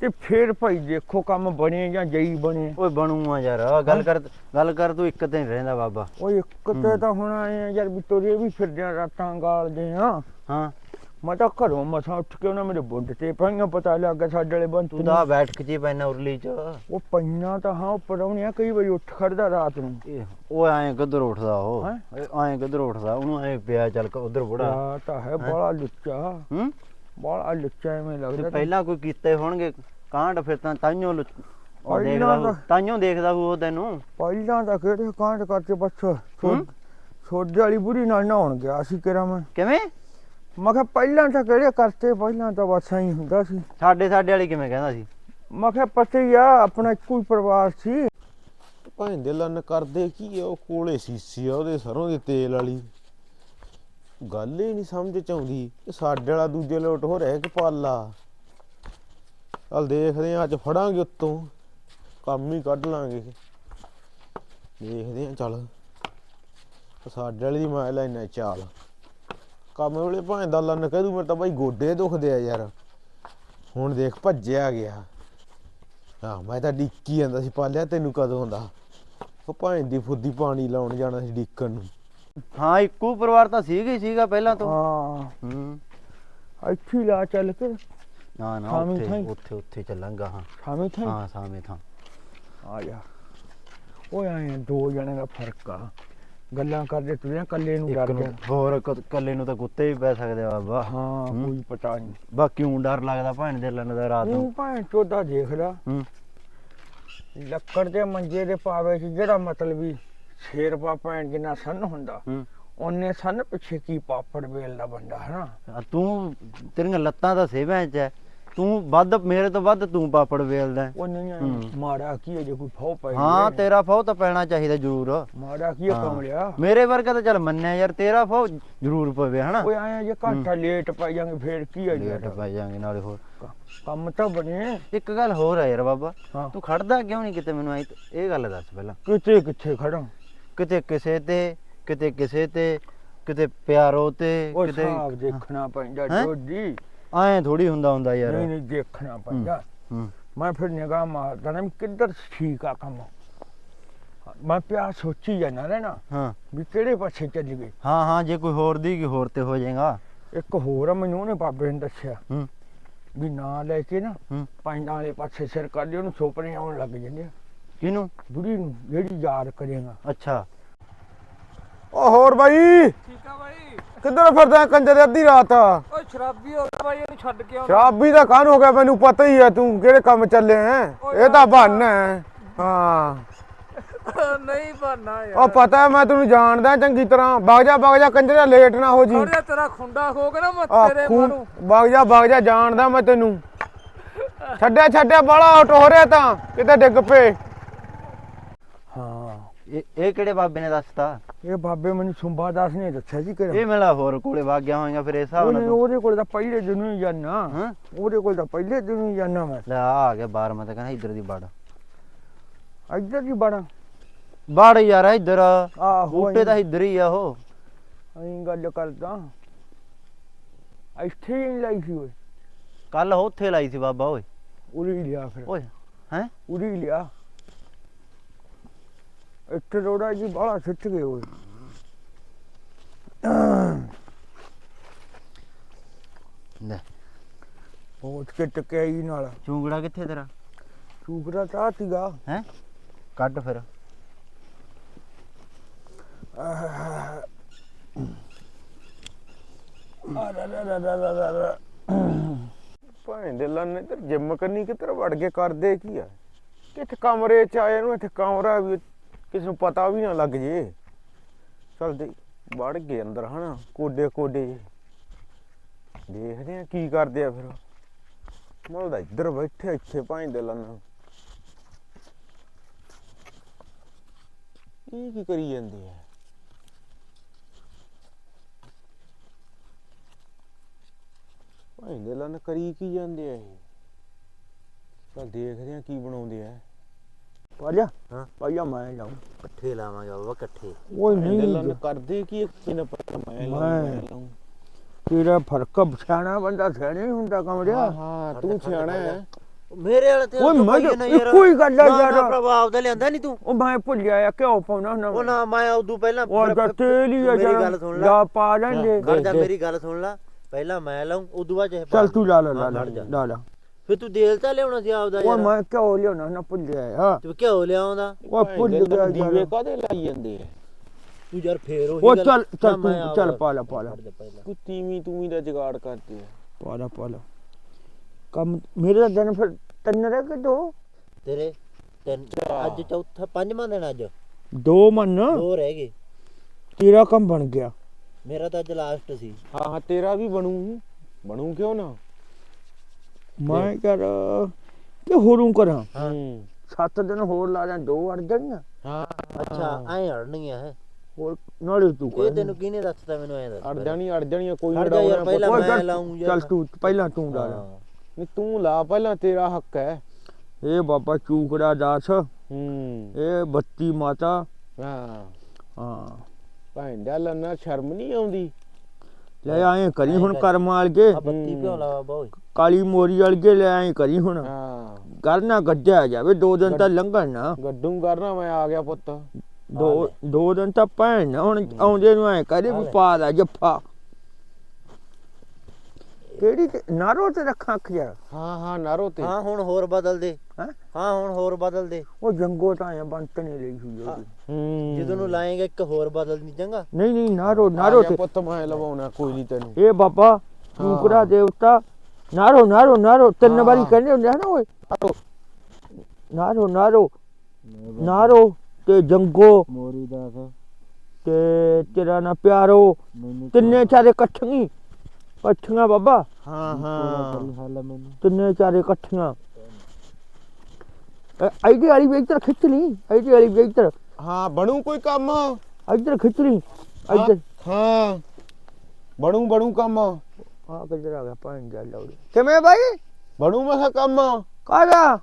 ਤੇ ਫੇਰ ਭਾਈ ਦੇਖੋ ਕੰਮ ਬਣੇ ਜਾਂ ਜਈ ਬਣੇ। ਓਏ ਬਣੂਆ ਯਾਰ ਆਹ ਗੱਲ ਕਰ ਗੱਲ ਕਰ ਤੂੰ ਇੱਕ ਤੇ ਰਹਿੰਦਾ ਬਾਬਾ। ਉਹ ਇੱਕ ਤੇ। ਤਾਂ ਹੁਣ ਆਏ ਆ ਯਾਰ ਵੀ ਤੋਰੇ ਵੀ ਫਿਰਦੇ ਆ ਰਾਤਾਂ ਗਾਲਦੇ ਆ। ਹਾਂ। ਮੈਂ ਤਾਂ ਘਰੋਂ ਮਸਾਂ ਉੱਠ ਕੇ ਉਹਨਾਂ ਮੇਰੇ ਬੁੱਢ ਤੇ ਪਾਈਆਂ ਪਤਾ ਲੱਗ ਗਿਆ ਸਾਡੇ ਵਾਲੇ ਬੰਤ ਤੂੰ ਤਾਂ ਬੈਠ ਕੇ ਜੀ ਪੈਣਾ ਉਰਲੀ ਚ ਉਹ ਪਈਆਂ ਤਾਂ ਹਾਂ ਉੱਪਰ ਆਉਣੀਆਂ ਕਈ ਵਾਰੀ ਉੱਠ ਖੜਦਾ ਰਾਤ ਨੂੰ ਇਹ ਉਹ ਐਂ ਕਿੱਧਰ ਉੱਠਦਾ ਉਹ ਹੈਂ? ਐਂ ਕਿੱਧਰ ਉੱਠਦਾ ਉਹਨੂੰ ਐਂ ਪਿਆ ਚੱਲ ਉਧਰ ਬੁੜਾ ਆ ਤਾਂ ਹੈ ਬੜਾ ਲੁੱਚਾ ਹੂੰ ਬੜਾ ਲੁੱਚਾ ਐਵੇਂ ਤੇ ਲੱਗਦਾ ਪਹਿਲਾਂ ਕੋਈ ਕੀਤੇ ਹੋਣਗੇ ਕਾਂਡ ਫਿਰ ਤਾਂ ਤਾਈਓ ਉਹ ਪਹਿਲਾਂ ਦੇਖਦਾ ਤਾਂ- ਤਾਈਓ ਦੇਖਦਾ ਹੋਊ ਉਹ ਤੈਨੂੰ ਪਹਿਲਾਂ ਤਾਂ ਕਿਹੜੇ ਕਾਂਡ ਕਰਕੇ ਬਸ ਹੂੰ? ਛੋਡੇ ਵਾਲੀ ਬੁਰੀ ਨਾਲ ਨਹਾਉਣ ਗਿਆ ਸੀ ਕਿਰਾ ਮੈਂ ਕਿਵੇਂ ਮੈਂ ਕਿਹਾ ਪਹਿਲਾਂ ਤਾਂ ਕਿਹੜੇ ਕਰਤੇ ਪਹਿਲਾਂ ਤਾਂ ਬਸ ਐਂ ਹੁੰਦਾ ਸੀ। ਸਾਡੇ ਸਾਡੇ ਵਾਲੀ ਕਿਵੇਂ ਕਹਿੰਦਾ ਸੀ? ਮੈਂ ਕਿਹਾ ਪਤਾ ਹੀ ਆ ਆਪਣਾ ਇੱਕੋ ਹੀ ਪਰਿਵਾਰ ਸੀ। ਭਾਂਦੇ ਲੰਨ ਕਰਦੇ ਕੀ ਆ ਉਹ ਕੋਲੇ ਸੀਸੀ ਆ ਉਹਦੇ ਸਰੋਂ ਦੇ ਤੇਲ ਵਾਲੀ। ਗੱਲ ਹੀ ਨਹੀਂ ਸਮਝ ਚ ਆਉਂਦੀ ਇਹ ਸਾਡੇ ਵਾਲਾ ਦੂਜੇ ਲੋਟ ਹੋ ਰਿਹਾ ਕਿ ਪਾਲਾ। ਚੱਲ ਦੇਖਦੇ ਆ ਅੱਜ ਫੜਾਂਗੇ ਉੱਤੋਂ। ਕੰਮ ਹੀ ਕੱਢ ਲਾਂਗੇ। ਦੇਖਦੇ ਆ ਚੱਲ। ਸਾਡੇ ਵਾਲੀ ਦੀ ਮੈਂ ਲੈਣਾ ਚਾਲ। ਕੰਮ ਵੇਲੇ ਭਾਂ ਦਾ ਲੰਨ ਕਹਿ ਦੂ ਮੇਰੇ ਤਾਂ ਬਾਈ ਗੋਡੇ ਦੁਖਦੇ ਆ ਯਾਰ। ਹੁਣ ਦੇਖ ਭੱਜਿਆ ਗਿਆ। ਹਾਂ ਮੈਂ ਤਾਂ ਡਿੱਕੀ ਜਾਂਦਾ ਸੀ ਪਾਲਿਆ ਤੈਨੂੰ ਕਦੋਂ ਆਉਂਦਾ ਉਹ ਭਾਂ ਦੀ ਫੁੱਦੀ ਪਾਣੀ ਲਾਉਣ ਜਾਣਾ ਸੀ ਡਿੱਕਣ ਨੂੰ। ਹਾਂ ਇੱਕੋ ਪਰਿਵਾਰ ਤਾਂ ਸੀਗਾ ਹੀ ਸੀਗਾ ਪਹਿਲਾਂ ਤੋਂ। ਹਾਂ। ਹੂੰ। ਇੱਥੇ ਹੀ ਲਾ ਚੱਲ ਕੇ। ਨਾ ਨਾ ਉੱਥੇ। ਉੱਥੇ ਉੱਥੇ ਚੱਲਾਂਗਾ ਹਾਂ। ਸ਼ਾਮੇ ਥਾਂ ਹਾਂ ਸਾਵੇਂ ਥਾਂ। ਆ ਜਾ। ਓਏ ਆਏ ਦੋ ਜਣੇ ਦਾ ਫ਼ਰਕ ਆ। ਗੱਲਾਂ ਕਰਦੇ ਤੁਰਿਆ ਕੱਲੇ ਨੂੰ ਡਰ ਗਿਆ। ਹੋਰ ਕ- ਕੱਲੇ ਨੂੰ ਤਾਂ ਕੁੱਤੇ ਵੀ ਪੈ ਸਕਦੇ ਆ ਬਾਬਾ। ਹਾਂ ਹੂੰ। ਕੋਈ ਪਤਾ ਨਹੀਂ ਬਾਕੀ ਉਹ ਡਰ ਲੱਗਦਾ ਭਾਣ ਦੇ ਲੰਨ ਦਾ ਰਾਤ ਨੂੰ। ਉਹ ਭਾਂ ਚੋਦਾ ਦੇਖ ਲਾ। ਹੂੰ। ਲੱਕੜ ਦੇ ਮੰਜੇ ਦੇ ਪਾਵੇ ਚ ਜਿਹੜਾ ਮਤਲਬ ਵੀ ਸ਼ੇਰ ਪਾ ਭੈਣ ਜਿੰਨਾ ਸੰਨ ਹੁੰਦਾ ਹੂੰ। ਉਹਨੇ ਸੰਨ ਪਿੱਛੇ ਕੀ ਪਾਪੜ ਵੇਲਦਾ ਬੰਦਾ ਹਨਾ? ਆ ਤੂੰ ਤੇਰੀਆਂ ਲੱਤਾਂ ਤਾਂ ਸੇਵਾਂ ਚ ਐ। ਤੂੰ ਵੱਧ ਮੇਰੇ ਤੋਂ ਵੱਧ ਤੂੰ ਪਾਪੜ ਵੇਲਦਾ ਹੈ। ਉਹ ਨਹੀਂ ਹੂੰ। ਮਾੜਾ ਕੀ ਹੈ ਜੇ ਕੋਈ ਫਾਉ ਪੈ ਹਾਂ ਜਾਏ। ਤੇਰਾ ਫੌ ਤਾਂ ਪੈਣਾ ਚਾਹੀਦਾ ਜ਼ਰੂਰ। ਮਾੜਾ ਕੀ ਹੈ ਹਾਂ। ਕਮਲਿਆ ਮੇਰੇ ਵਰਗਾ ਤਾਂ ਚੱਲ ਮੰਨਿਆ ਯਾਰ ਤੇਰਾ ਫੌ ਜ਼ਰੂਰ ਪਵੇ ਹਨਾ? ਓਏ ਆਏ ਆ, ਜੇ ਘੰਟਾ ਲੇਟ ਪੈ ਜਾਂਗੇ ਫੇਰ ਕੀ ਹੈ ਲੇਟ ਯਾਰ ਪੈ ਜਾਾਂਗੇ ਨਾਲੇ ਹੋਰ। ਕੰਮ ਤਾਂ ਬਣੇ। ਇੱਕ ਗੱਲ ਹੋਰ ਆ ਯਾਰ ਬਾਬਾ ਹਾਂ। ਤੂੰ ਖੜਦਾ ਕਿਉਂ ਨਹੀਂ ਕਿਤੇ ਮੈਨੂੰ ਆਈ ਇਹ ਗੱਲ ਦੱਸ ਪਹਿਲਾਂ। ਕਿੱਥੇ ਕਿੱਥੇ ਖੜਾ? ਕਿਤੇ ਕਿਸੇ ਤੇ ਕਿਤੇ ਕਿਸੇ ਤੇ ਕਿਤੇ ਪਿਆਰੋ ਤੇ ਕਿਤੇ ਦੇਖਣਾ ਪੈਂਦਾ ਹੈਂ? ਡੋਡੀ। ਐਂ ਥੋੜੀ ਹੁੰਦਾ ਹੁੰਦਾ ਯਾਰ। ਨਹੀਂ ਨਹੀਂ ਦੇਖਣਾ ਪੈਂਦਾ ਹੂੰ। ਮੈਂ ਫਿਰ ਨਿਗਾਹ ਮਾਰਦਾ ਨਾ ਕਿੱਧਰ ਠੀਕ ਆ ਕੰਮ। ਮੈਂ ਪਿਆ ਸੋਚੀ ਜਾਣਾ ਰਹਿਣਾ ਹਾਂ। ਵੀ ਕਿਹੜੇ ਪਾਸੇ ਚੱਲ ਗਏ। ਹਾਂ ਹਾਂ ਜੇ ਕੋਈ ਹੋਰ ਦੀ ਕੀ ਹੋਰ ਤੇ ਹੋ ਜਾਏਗਾ। ਇੱਕ ਹੋਰ ਆ, ਮੈਨੂੰ ਉਹਨੇ ਬਾਬੇ ਨੇ ਦੱਸਿਆ ਹੂੰ। ਵੀ ਨਾਂ ਲੈ ਕੇ ਨਾ ਪੈਂਡਾਂ ਵਾਲੇ ਪਾਸੇ ਸਿਰ ਕਰ ਲਿਓ ਉਹਨੂੰ ਸੁਪਨੇ ਆਉਣ ਲੱਗ ਜਾਂਦੇ ਆ। ਕਿਹਨੂੰ? ਬੁੜੀ ਨੂੰ ਜਿਹੜੀ ਯਾਦ ਕਰੇਗਾ। ਅੱਛਾ। ਓ ਹੋਰ ਬਾਈ। ਠੀਕ ਆ ਬਾਈ। ਕਿੱਧਰ ਫਿਰਦਾ ਕੰਜਰ ਅੱਧੀ ਰਾਤ? ਓਏ ਸ਼ਰਾਬੀ ਹੋ ਗਿਆ ਬਾਈ ਇਹਨੂੰ ਛੱਡ ਕੇ ਆਉਣਾ ਸ਼ਰਾਬੀ ਦਾ ਕਾਹਨ ਹੋ ਗਿਆ? ਮੈਨੂੰ ਪਤਾ ਹੀ ਹੈ ਤੂੰ ਕਿਹੜੇ ਕੰਮ ਚੱਲੇ ਹੈ? ਇਹ ਤਾਂ ਬਹਾਨਾ ਹੈ। ਹਾਂ। ਨਹੀਂ ਬਹਾਨਾ ਉਹ ਯਾਰ ਪਤਾ ਹੈ ਮੈਂ ਤੈਨੂੰ ਜਾਣਦਾ ਚੰਗੀ ਤਰ੍ਹਾਂ। ਵਗ ਜਾ ਵਗ ਜਾ ਕੰਜਰਾ ਲੇਟ ਨਾ ਹੋ ਜੀ। ਅਰੇ ਤੇਰਾ ਖੁੰਡਾ ਖੋ ਕੇ ਨਾ ਮੈਂ ਤੇਰੇ ਖੂਨ ਮਾਰੂ। ਵਗ ਜਾ ਵਗ ਜਾ ਜਾਣਦਾ ਮੈਂ ਤੈਨੂੰ। ਛੱਡਿਆ ਛੱਡਿਆ ਬਾਲਾ ਆਊਟ ਹੋ ਰਿਹਾ ਤਾਂ। ਕਿਤੇ ਡਿੱਗ ਪਏ। ਹਾਂ ਇਹ ਇਹ ਕਿਹੜੇ ਬਾਬੇ ਨੇ ਦੱਸਤਾ? ਇਹ ਬਾਬੇ ਮੈਨੂੰ ਸੁੰਬਾ ਦਾਸ ਨੇ ਦੱਸਿਆ ਸੀ ਕਿ ਇਹ ਮੇਲਾ ਹੋਰ ਕੋਲੇ ਵਗ ਗਿਆ ਹੋਏਗਾ ਫਿਰ ਇਸ ਹਿਸਾਬ ਨਾਲ ਉਹਨੇ ਤੂੰ ਉਹਦੇ ਕੋਲ ਤਾਂ ਪਹਿਲੇ ਦਿਨ ਹੀ ਜਾਣਾ ਹਾਂ? ਉਹਦੇ ਕੋਲ ਤਾਂ ਪਹਿਲੇ ਦਿਨ ਹੀ ਜਾਣਾ ਮੈਂ। ਲੈ ਆ ਆ ਗਿਆ ਬਾਹਰ ਮੈਂ ਤਾਂ ਕਹਿੰਦਾ ਇੱਧਰ ਦੀ ਵੜ ਇੱਧਰ ਦੀ ਬੜਾ? ਵੜ ਯਾਰ ਇੱਧਰ। ਆਹੋ ਬੂਟੇ ਤਾਂ ਇੱਧਰ ਹੀ ਆ ਉਹ। ਅਸੀਂ ਗੱਲ ਕਰਦਾ। ਇੱਥੇ ਹੀ ਲਾਈ ਸੀ ਓਏ। ਕੱਲ ਉੱਥੇ ਲਾਈ ਸੀ ਬਾਬਾ ਓਏ। ਉਰੀ ਲਿਆ ਫਿਰ। ਓਏ ਹੈ? ਉਰੀ ਲਿਆ। ਇੱਥੇ ਰੋੜਾ ਜੀ ਬਾਹਲਾ ਸਿੱਟ ਗਏ ਓਏ ਲੈ। ਬਹੁਤ ਕੇ ਟਕਿਆਈ ਨਾਲ। ਚੂੰਗੜਾ ਕਿੱਥੇ ਤੇਰਾ? ਚੂਕਰਾ ਤਾਂ ਸੀਗਾ। ਹੈ? ਕੱਢ ਫਿਰ। ਭਾਂ ਦੇ ਲੰਨ ਤੇ ਜਿੰਮ ਕਰਨੀ ਕਿੱਧਰ ਵੜ ਕੇ ਕਰਦੇ ਕੀ ਆ? ਕਿੱਥੇ ਕਮਰੇ ਚ ਆਏ ਨੂੰ ਇੱਥੇ ਕਮਰਾ ਵੀ ਕਿਸੇ ਨੂੰ ਪਤਾ ਵੀ ਨਾ ਲੱਗ ਜੇ। ਚਲਦੇ ਵੜ ਗਏ ਅੰਦਰ ਹਨਾ ਕੋਡੇ ਕੋਡੇ ਦੇਖਦੇ ਆ ਕੀ ਕਰਦੇ ਆ ਫਿਰ। ਮੈਂ ਇੱਧਰ ਬੈਠੇ ਇੱਥੇ ਭਾਂਦੇ ਲੰਨਾ ਇਹ ਕੀ ਕਰੀ ਜਾਂਦੇ ਆ? ਭਾਂਦੇ ਲੰਨ ਕਰੀ ਕੀ ਜਾਂਦੇ ਆ ਇਹ? ਚੱਲ ਦੇਖਦੇ ਆ ਕੀ ਬਣਾਉਂਦੇ ਆ। ਪਾਲਿਆ ਹਾਂ। ਪਾਲਿਆ ਮੈਂ ਲਾਉਂ ਇਕੱਠੇ ਲਾਵਾਂਗੇ ਬਾਬਾ ਇਕੱਠੇ। ਓਏ ਨਹੀਂ। ਲੰਨ ਕਰਦੇ ਕੀ ਕਿਨ ਪਤਾ ਮੈਂ ਲਾਊਂ। ਤੇਰਾ ਫ਼ਰਕ ਸਿਆਣਾ ਬੰਦਾ ਸਿਆਣਾ ਹੀ ਹੁੰਦਾ ਕਮਰਿਆ ਹਾਂ ਹਾਂ ਤੂੰ ਸਿਆਣਾ ਹੈ। ਮੇਰੇ ਵਾਲੇ ਤੇ ਓਏ ਮੈਂ ਇੱਕੋ ਹੀ ਗੱਲ ਆ ਯਾਰ। ਪ੍ਰਭਾਵ ਦਾ ਲਿਆਂਦਾ ਨਹੀਂ ਤੂੰ। ਉਹ ਮੈਂ ਭੁੱਲਿਆ ਆ ਕਿਉਂ ਪਾਉਣਾ ਨਾ ਉਹ ਨਾ ਮੈਂ ਉਦੋਂ ਪਹਿਲਾਂ ਉਹ ਜੱਤੇ ਲਈ ਆ ਮੇਰੀ ਗੱਲ ਸੁਣ ਲੈ। ਜਾ ਪਾ ਲੈਂਦੇ। ਜਾ ਮੇਰੀ ਗੱਲ ਸੁਣ ਲੈ। ਪਹਿਲਾਂ ਮੈਂ ਲਾਉਂ ਉਦੋਂ ਬਾਅਦ ਚੱਲ ਤੂੰ ਲਾ ਲਾ। ਲਾ ਲਾ। ਫਿਰ ਤੂੰ ਦੇਲ ਤਾਂ ਲਿਆਉਣਾ ਸੀ ਆਪਦਾ ਉਹ ਯਾਰ? ਮੈਂ ਕਿਉਂ ਲਿਆਉਣਾ ਨਾ ਭੁੱਲਿਆ ਆ ਤੂੰ ਘਿਓ ਲਿਆਉਂਦਾ? ਉਹ ਭੁੱਲ ਗਿਆ ਦੀਵੇ ਯਾਰ। ਕਾਦੇ ਲਾਈ ਜਾਂਦੇ ਆ? ਤੂੰ ਯਾਰ ਫੇਰ ਉਹੀ ਉਹ ਚੱਲ ਚੱਲ ਤੂੰ ਚੱਲ ਪਾ ਲਾ ਪਾ ਲਾ। ਤੂੰ ਤੀਵੀਂ ਤੂੰ ਦਾ ਜਗਾੜ ਕਰਦੇ ਆ। ਪਾ ਲਾ ਪਾ ਲਾ। ਕੰਮ ਮੇਰੇ ਦਾ ਦਿਨ ਫਿਰ ਤਿੰਨ ਰਹਿ ਕੇ ਦੋ? ਤੇਰੇ ਤਿੰਨ ਅੱਜ ਚੌਥਾ ਪੰਜਵਾਂ ਦਿਨ ਅੱਜ। ਦੋ ਮੰਨ। ਦੋ ਰਹਿ ਗਏ। ਤੇਰਾ ਕੰਮ ਬਣ ਗਿਆ। ਮੇਰਾ ਤਾਂ ਅੱਜ ਲਾਸਟ ਸੀ। ਹਾਂ ਹਾਂ ਤੇਰਾ ਵੀ ਬਣੂ। ਬਣੂ ਕਿਉਂ ਨਾ? ਮੈਂ ਕਰ ਕਿ ਹੋਰੂ ਕਰਾਂ। ਹਾਂ। ਹੂੰ। ਸੱਤ ਦਿਨ ਹੋਰ ਲਾ ਜਾਂ ਦੋ ਅੜ ਜਾਣੀਆਂ। ਹਾਂ। ਅੱਛਾ ਐ ਅੜਨੀਆਂ ਹੈ। ਹੋਰ ਨਾਲੇ ਤੂੰ ਇਹ ਤੈਨੂੰ ਕਿਹਨੇ ਦੱਸਤਾ ਮੈਨੂੰ ਐ ਦੱਸ ਅੜ ਜਾਣੀ ਅੜ ਜਾਣੀਆਂ ਕੋਈ ਯਾਰ ਲੜਾਉਣਾ ਪਹਿਲਾਂ ਮੈਂ ਚੱਲ- ਲਾਉਂ ਯਾਰ ਚੱਲ ਤੂੰ ਪਹਿਲਾਂ ਤੂੰ ਲਾ। ਨਹੀਂ ਤੂੰ ਲਾ ਪਹਿਲਾਂ ਤੇਰਾ ਹੱਕ ਹੈ। ਇਹ ਬਾਬਾ ਚੂਕੜਾ ਦਾਸ। ਹੂੰ। ਇਹ ਬੱਤੀ ਮਾਤਾ। ਹਾਂ। ਹਾਂ। ਭਾਂਡਾ ਲੰਨਾ ਸ਼ਰਮ ਨਹੀਂ ਆਉਂਦੀ। ਲੈ ਆਏ ਕਰੀ ਹੁਣ ਕਰਮ ਵਾਲਗੇ। ਬੱਤੀ ਕਿਉਂ ਲਾ ਓਏ। ਕਾਲੀ ਮੋਰੀ ਵਾਲਗੇ ਲੈ ਆਏ ਕਰੀ ਹੁਣ। ਹਾਂ। ਕਰਨਾ ਗੱਜਿਆ ਜਾਵੇ ਦੋ ਦਿਨ ਤਾਂ ਲੰਘਣ ਨਾ। ਗੱਡੂ ਕਰਨਾ ਮੈਂ ਆ ਗਿਆ ਪੁੱਤ। ਦੋ ਦੋ ਦਿਨ ਤਾਂ ਭੈਣ ਨਾ ਹੁਣ ਆਉਂਦੇ ਨੂੰ ਐ ਕਰੇ ਵੀ ਪਾ ਦਾ ਜੱਫਾ। ਕਿਹੜੀ ਤੇ- ਨਾਰੋ ਤੇ ਰੱਖਾਂ ਅੱਖ ਯਾਰ ਹਾਂ ਹਾਂ ਨਾਰੋ ਤੇ। ਹਾਂ ਹੁਣ ਹੋਰ ਬਦਲ ਦੇ। ਹੈਂ? ਹਾਂ ਹੁਣ ਹੋਰ ਬਦਲ ਦੇ। ਉਹ ਜੰਗੋ ਤਾਂ ਐ ਬੰਤ ਨਹੀਂ ਲਈ ਹੋਈ ਉਹਦੀ। ਹੂੰ। ਜਦੋਂ ਨੂੰ ਲਾਏਗਾ ਇੱਕ ਹੋਰ ਬਦਲ ਨਹੀਂ ਚੰਗਾ ਨਹੀਂ ਨਹੀਂ ਨਾਰੋ ਆ ਨਾਰੋ ਤੇ ਪੁੱਤ ਮੈਂ ਲਵਾਉਣਾ ਕੋਈ ਨਹੀਂ ਤੈਨੂੰ। ਇਹ ਬਾਬਾ ਚੂਕੜਾ ਦੇਵਤਾ ਨਾਰੋ ਨਾਰੋ ਨਾਰੋ ਤਿੰਨ ਹਾਂ। ਵਾਰੀ ਕਹਿੰਦੇ ਹੁੰਦੇ ਆ ਨਾ ਓਏ। ਨਾਰੋ ਨਾਰੋ ਨਾਰੋ ਤੇ ਜੰਗੋ ਮੋਰੀ ਦਾਸ ਤੇ। ਤੇਰਾ ਨਾ ਪਿਆਰੋ। ਮੈਨੂੰ ਤਿੰਨੇ ਚਾਰੇ ਇਕੱਠੀਆਂ। ਇਕੱਠੀਆਂ ਬਾਬਾ। ਹਾਂ ਹਾਂ। ਹਾਲ ਮੈਨੂੰ। ਤਿੰਨੇ ਚਾਰੇ ਇਕੱਠੀਆਂ। ਆਈਡੀ ਵਾਲੀ ਵੀ ਇੱਧਰ ਖਿੱਚ ਲਈ ਆਈਡੀ ਵਾਲੀ ਵੀ ਇੱਧਰ। ਹਾਂ ਬਣੂ ਕੋਈ ਕੰਮ? ਇੱਧਰ ਖਿੱਚ ਲਈ ਇੱਧਰ। ਹਾਂ ਬਣੂ ਬਣੂ ਕੰਮ। ਆ ਕਿੱਧਰ ਆ ਗਿਆ ਪਾਣੀ ਜਾ ਲੌੜੀ ਕਿਵੇਂ ਬਾਈ? ਬਣੂ ਮੈਂ ਕਿਹਾ ਕੰਮ। ਕਾਹਦਾ?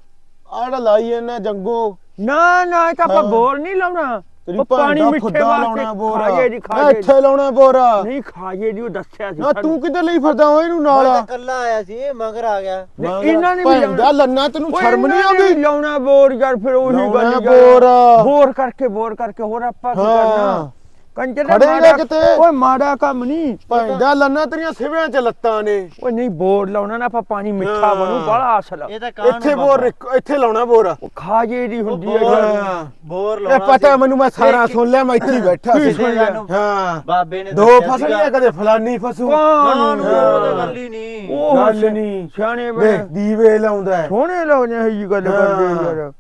ਆੜਾ ਲਾਈ ਇਹਨਾਂ ਜੰਗੋ। ਨਾ ਨਾ ਇਹ ਤਾਂ ਆਪਾਂ। ਬੋਰ ਨਹੀਂ ਲਾਉਣਾ। ਤੇਰੀ ਉਹ ਪਾਣੀ ਦਾ ਮਿੱਠੇ ਲਾਉਣਾ ਬੋਰ ਖਾਜੇ ਦੀ ਮੈਂ ਖਾਜੇ ਦੀ। ਇੱਥੇ ਲਾਉਣਾ ਬੋਰ ਨਹੀਂ ਖਾਜੇ ਦੀ ਉਹ ਦੱਸਿਆ ਸੀ ਨਾ ਤੂੰ ਕਿੱਧਰ ਲਈ ਫਿਰਦਾ ਓਏ ਇਹਨੂੰ ਨਾਲ ਮੈਂ ਤਾਂ ਕੱਲਾ ਆਇਆ ਸੀ ਇਹ ਮਗਰ ਆ ਗਿਆ ਨਹੀਂ, ਇਹਨਾਂ ਨੇ ਵੀ ਭੈਣ ਲਾਉਣਾ। ਲੰਨਾ ਤੈਨੂੰ ਸ਼ਰਮ ਨਹੀਂ ਇਹਨਾਂ ਨੇ ਆਉਂਦੀ ਲਾਉਣਾ ਬੋਰ ਯਾਰ ਫਿਰ ਉਹੀ ਲਾਉਣਾ ਗੱਲ ਬੋਰ। ਬੋਰ ਕਰਕੇ ਬੋਰ ਕਰਕੇ ਹੋਰ ਆਪਾਂ ਕੀ ਹਾਂ। ਕਰਨਾ ਕੰਜਰ ਦਾ ਖੜੇਗਾ ਮਾੜਾ- ਕਿਤੇ? ਓਏ ਮਾੜਾ ਕੰਮ ਨਹੀਂ ਭੈਣ ਦਾ ਲੰਨਾ ਤੇਰੀਆਂ ਸਿਵਿਆਂ 'ਚ ਲੱਤਾਂ ਨੇ ਓਏ ਨਹੀਂ ਬੋਰ ਲਾਉਣਾ ਨਾ ਆਪਾਂ ਪਾਣੀ ਮਿੱਠਾ ਹਾਂ। ਬਣੂ ਬੜਾ ਅਸਲ ਇਹ ਤਾਂ ਕਾਹਨ ਇੱਥੇ ਬੋਰ ਰਿਕ- ਇੱਥੇ ਲਾਉਣਾ ਬੋਰ ਉਹ ਖਾਜੇ ਦੀ ਹੁੰਦੀ ਹੈ ਬੋਰ। ਯਾਰ। ਹਾਂ ਬੋਰ ਇਹ ਲਾਉਣਾ ਪਤਾ ਸੀ। ਮੈਨੂੰ ਮੈਂ ਸਾਰਾ ਇਹ- ਸੁਣ ਲਿਆ ਮੈਂ ਇੱਥੇ ਹੀ ਬੈਠਾ ਕੀ ਸੀ ਸੁਣ ਲਿਆ? ਹਾਂ ਬਾਬੇ ਨੇ ਦੋ ਦੱਸਿਆ ਫਸਲੀਆਂ ਸੀਗਾ। ਕਦੇ ਫਲਾਨੀ ਫਸੂ ਨਾ ਕੌਣ ਨੂੰ ਉਹ ਤਾਂ ਗੱਲ ਹੀ ਨਹੀਂ ਉਹ ਗੱਲ ਨਹੀਂ ਸਿਆਣੇ ਦੀਵੇ ਲਾਉਂਦਾ ਹੈ। ਸੋਹਣੇ ਲੱਗਦੇ ਹੈ ਜੀ ਗੱਲ। ਕਰਦੇ ਯਾਰ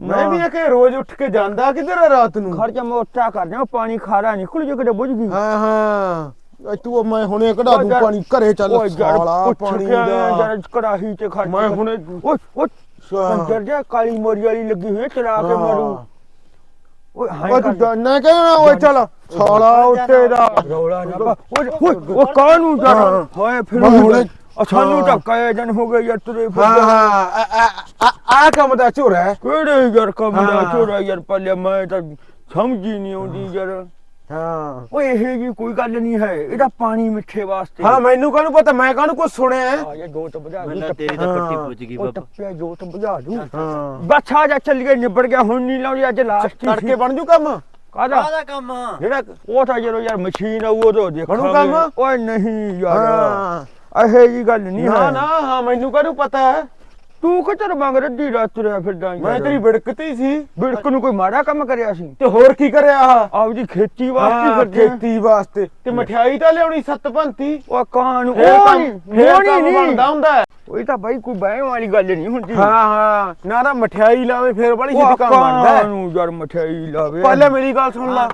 ਮੈਂ ਵੀ ਇਹ ਕਿ ਰੋਜ਼ ਉੱਠ ਕੇ ਜਾਂਦਾ ਕਿਧਰ ਆ ਰਾਤ ਨੂੰ? ਖਰਚਾ ਮੋਟਾ ਕਰਦੇ ਉਹ ਪਾਣੀ ਖਾਰਾ ਨਿਕਲ ਜੇ ਕਿਤੇ ਬੁਝ ਗਈ। ਹਾਂ ਹਾਂ। ਇਹ ਤੂੰ ਮੈਂ ਹੁਣੇ ਕਢਾ ਦੂੰ ਪਾਣੀ ਘਰੇ ਚੱਲ ਸਾਲਾ ਪਾਣੀ ਦਾ। ਕੜਾਹੀ ਤੇ ਖਰਚ ਮੈਂ ਹੁਣੇ ਓਏ ਓਏ ਕੰਜਰ ਜਾ ਕਾਲੀ ਮੋਰੀ ਵਾਲੀ ਲੱਗੀ ਹੋਈ ਚਲਾ ਕੇ ਮਾਰੂ। ਓਏ ਓਏ ਹਾਂ ਤੂੰ ਜਾਣਾ ਕਹਿਣਾ ਓਏ ਚੱਲ। ਸਾਲਾ ਉੱਤੇ ਦਾ। ਰੌਲਾ ਨਾ ਪਾ। ਓਏ ਓਏ ਕਾਹਨੂੰ ਹਾਂ। ਹੋਏ ਫਿਰ ਹੁਣੇ- ਆ ਸਾਨੂੰ ਹਾਂ। ਤਾਂ ਕਾਇਆ ਜਨ ਹੋ ਗਏ ਯਾਰ ਤੁਰੇ ਹਾਂ ਫਿਰਦੇ। ਹਾਂ। ਆ- ਕੰਮ ਦਾ ਝੋਰਾ ਹੈ। ਕਿਹੜੇ ਯਾਰ ਕੰਮ ਦਾ ਹਾਂ। ਚੋਰਾ ਯਾਰ ਪੱਲੇ ਮੈਂ ਤਾਂ ਸਮਝ ਹੀ। ਨਹੀਂ ਆਉਂਦੀ ਯਾਰ। ਹਾਂ। ਓਏ ਇਹ ਜੀ ਕੋਈ ਗੱਲ ਨਹੀਂ ਹੈ ਇਹਦਾ ਪਾਣੀ ਮਿੱਠੇ ਵਾਸਤੇ। ਹਾਂ ਮੈਨੂੰ ਕਾਹਨੂੰ ਪਤਾ ਮੈਂ ਕਾਹਨੂੰ ਕੁਝ ਸੁਣਿਆ ਹੈ? ਆ ਇਹ ਦੋ ਤਾਂ ਬੁਝਾ ਦੂ। ਮੈਨੂੰ ਤੇਰੀ ਤਾਂ ਪੱਟੀ ਪੁੱਜ ਗਈ ਉਹ ਬਾਬਾ। ਟੱਪਿਆ ਜੋ ਤਾਂ ਬੁਝਾ ਦੂ। ਹਾਂ। ਬਸ ਆ ਜਾ ਚੱਲ ਗਏ ਨਿਬੜ ਗਿਆ ਹੁਣ ਨਹੀਂ ਲਾਉਣੀ ਅੱਜ ਲਾਸਟ ਤੜਕੇ ਬਣ ਜੂ ਕੰਮ? ਕਾਹਦਾ? ਕਾਹਦਾ ਕੰਮ? ਆ? ਜਿਹੜਾ ਉਹ ਤਾਂ ਜਦੋਂ ਯਾਰ ਮਸ਼ੀਨ ਆ ਉਹ ਤੋਂ ਦੇਖਾਂਗੇ। ਬਣੂ ਕੰਮ? ਓਏ ਨਹੀਂ ਯਾਰ। ਹਾਂ। ਇਹੇ ਜੀ ਗੱਲ ਨਹੀਂ ਨਾ ਹੈ। ਨਾ ਹਾਂ ਮੈਨੂੰ ਕਾਹਨੂੰ ਪਤਾ ਹੈ? ਤੂੰ ਕਿੱਧਰ ਮੰਗ ਰੱਦੀ ਰਾਤ ਤੁਰਿਆ ਫਿਰਦਾ ਮੈਂ ਤੇਰੀ ਵਿੜਕਤੀ ਸੀ। ਬਿੜਕ ਨੂੰ ਕੋਈ ਮਾੜਾ ਕੰਮ ਕਰਿਆ ਸੀ? ਤੇ ਹੋਰ ਕੀ ਕਰਿਆ ਆਹ? ਆਪਦੀ ਖੇਤੀ ਵਾਸਤੇ ਹਾਂ, ਫਿਰਦੇ। ਖੇਤੀ ਵਾਸਤੇ। ਤੇ ਮਠਿਆਈ ਤਾਂ ਲਿਆਉਣੀ ਸੱਤ ਭੰਤੀ ਉਹ ਕਾਂ ਨੂੰ ਫੇਰ ਉਹ ਕੰਮ ਨਹੀਂ ਫੇਰ ਉਹ ਕੰਮ ਨਹੀਂ। ਬਣਦਾ ਹੁੰਦਾ ਹੈ। ਉਹ ਤਾਂ ਬਾਈ ਕੋਈ ਬਹਿਣ ਵਾਲੀ ਗੱਲ ਨਹੀਂ ਹੁੰਦੀ। ਹਾਂ ਹਾਂ। ਨਾ ਨਾ ਮਠਿਆਈ ਲਾਵੇ ਫੇਰ ਬੜੀ ਉਹ ਛੇਤੀ ਕੰਮ ਬਣਦਾ ਹੈ। ਨੂੰ ਯਾਰ ਮਠਿਆਈ ਲਾਵੇ। ਪਹਿਲੇ ਮੇਰੀ ਗੱਲ ਸੁਣ ਲਾ।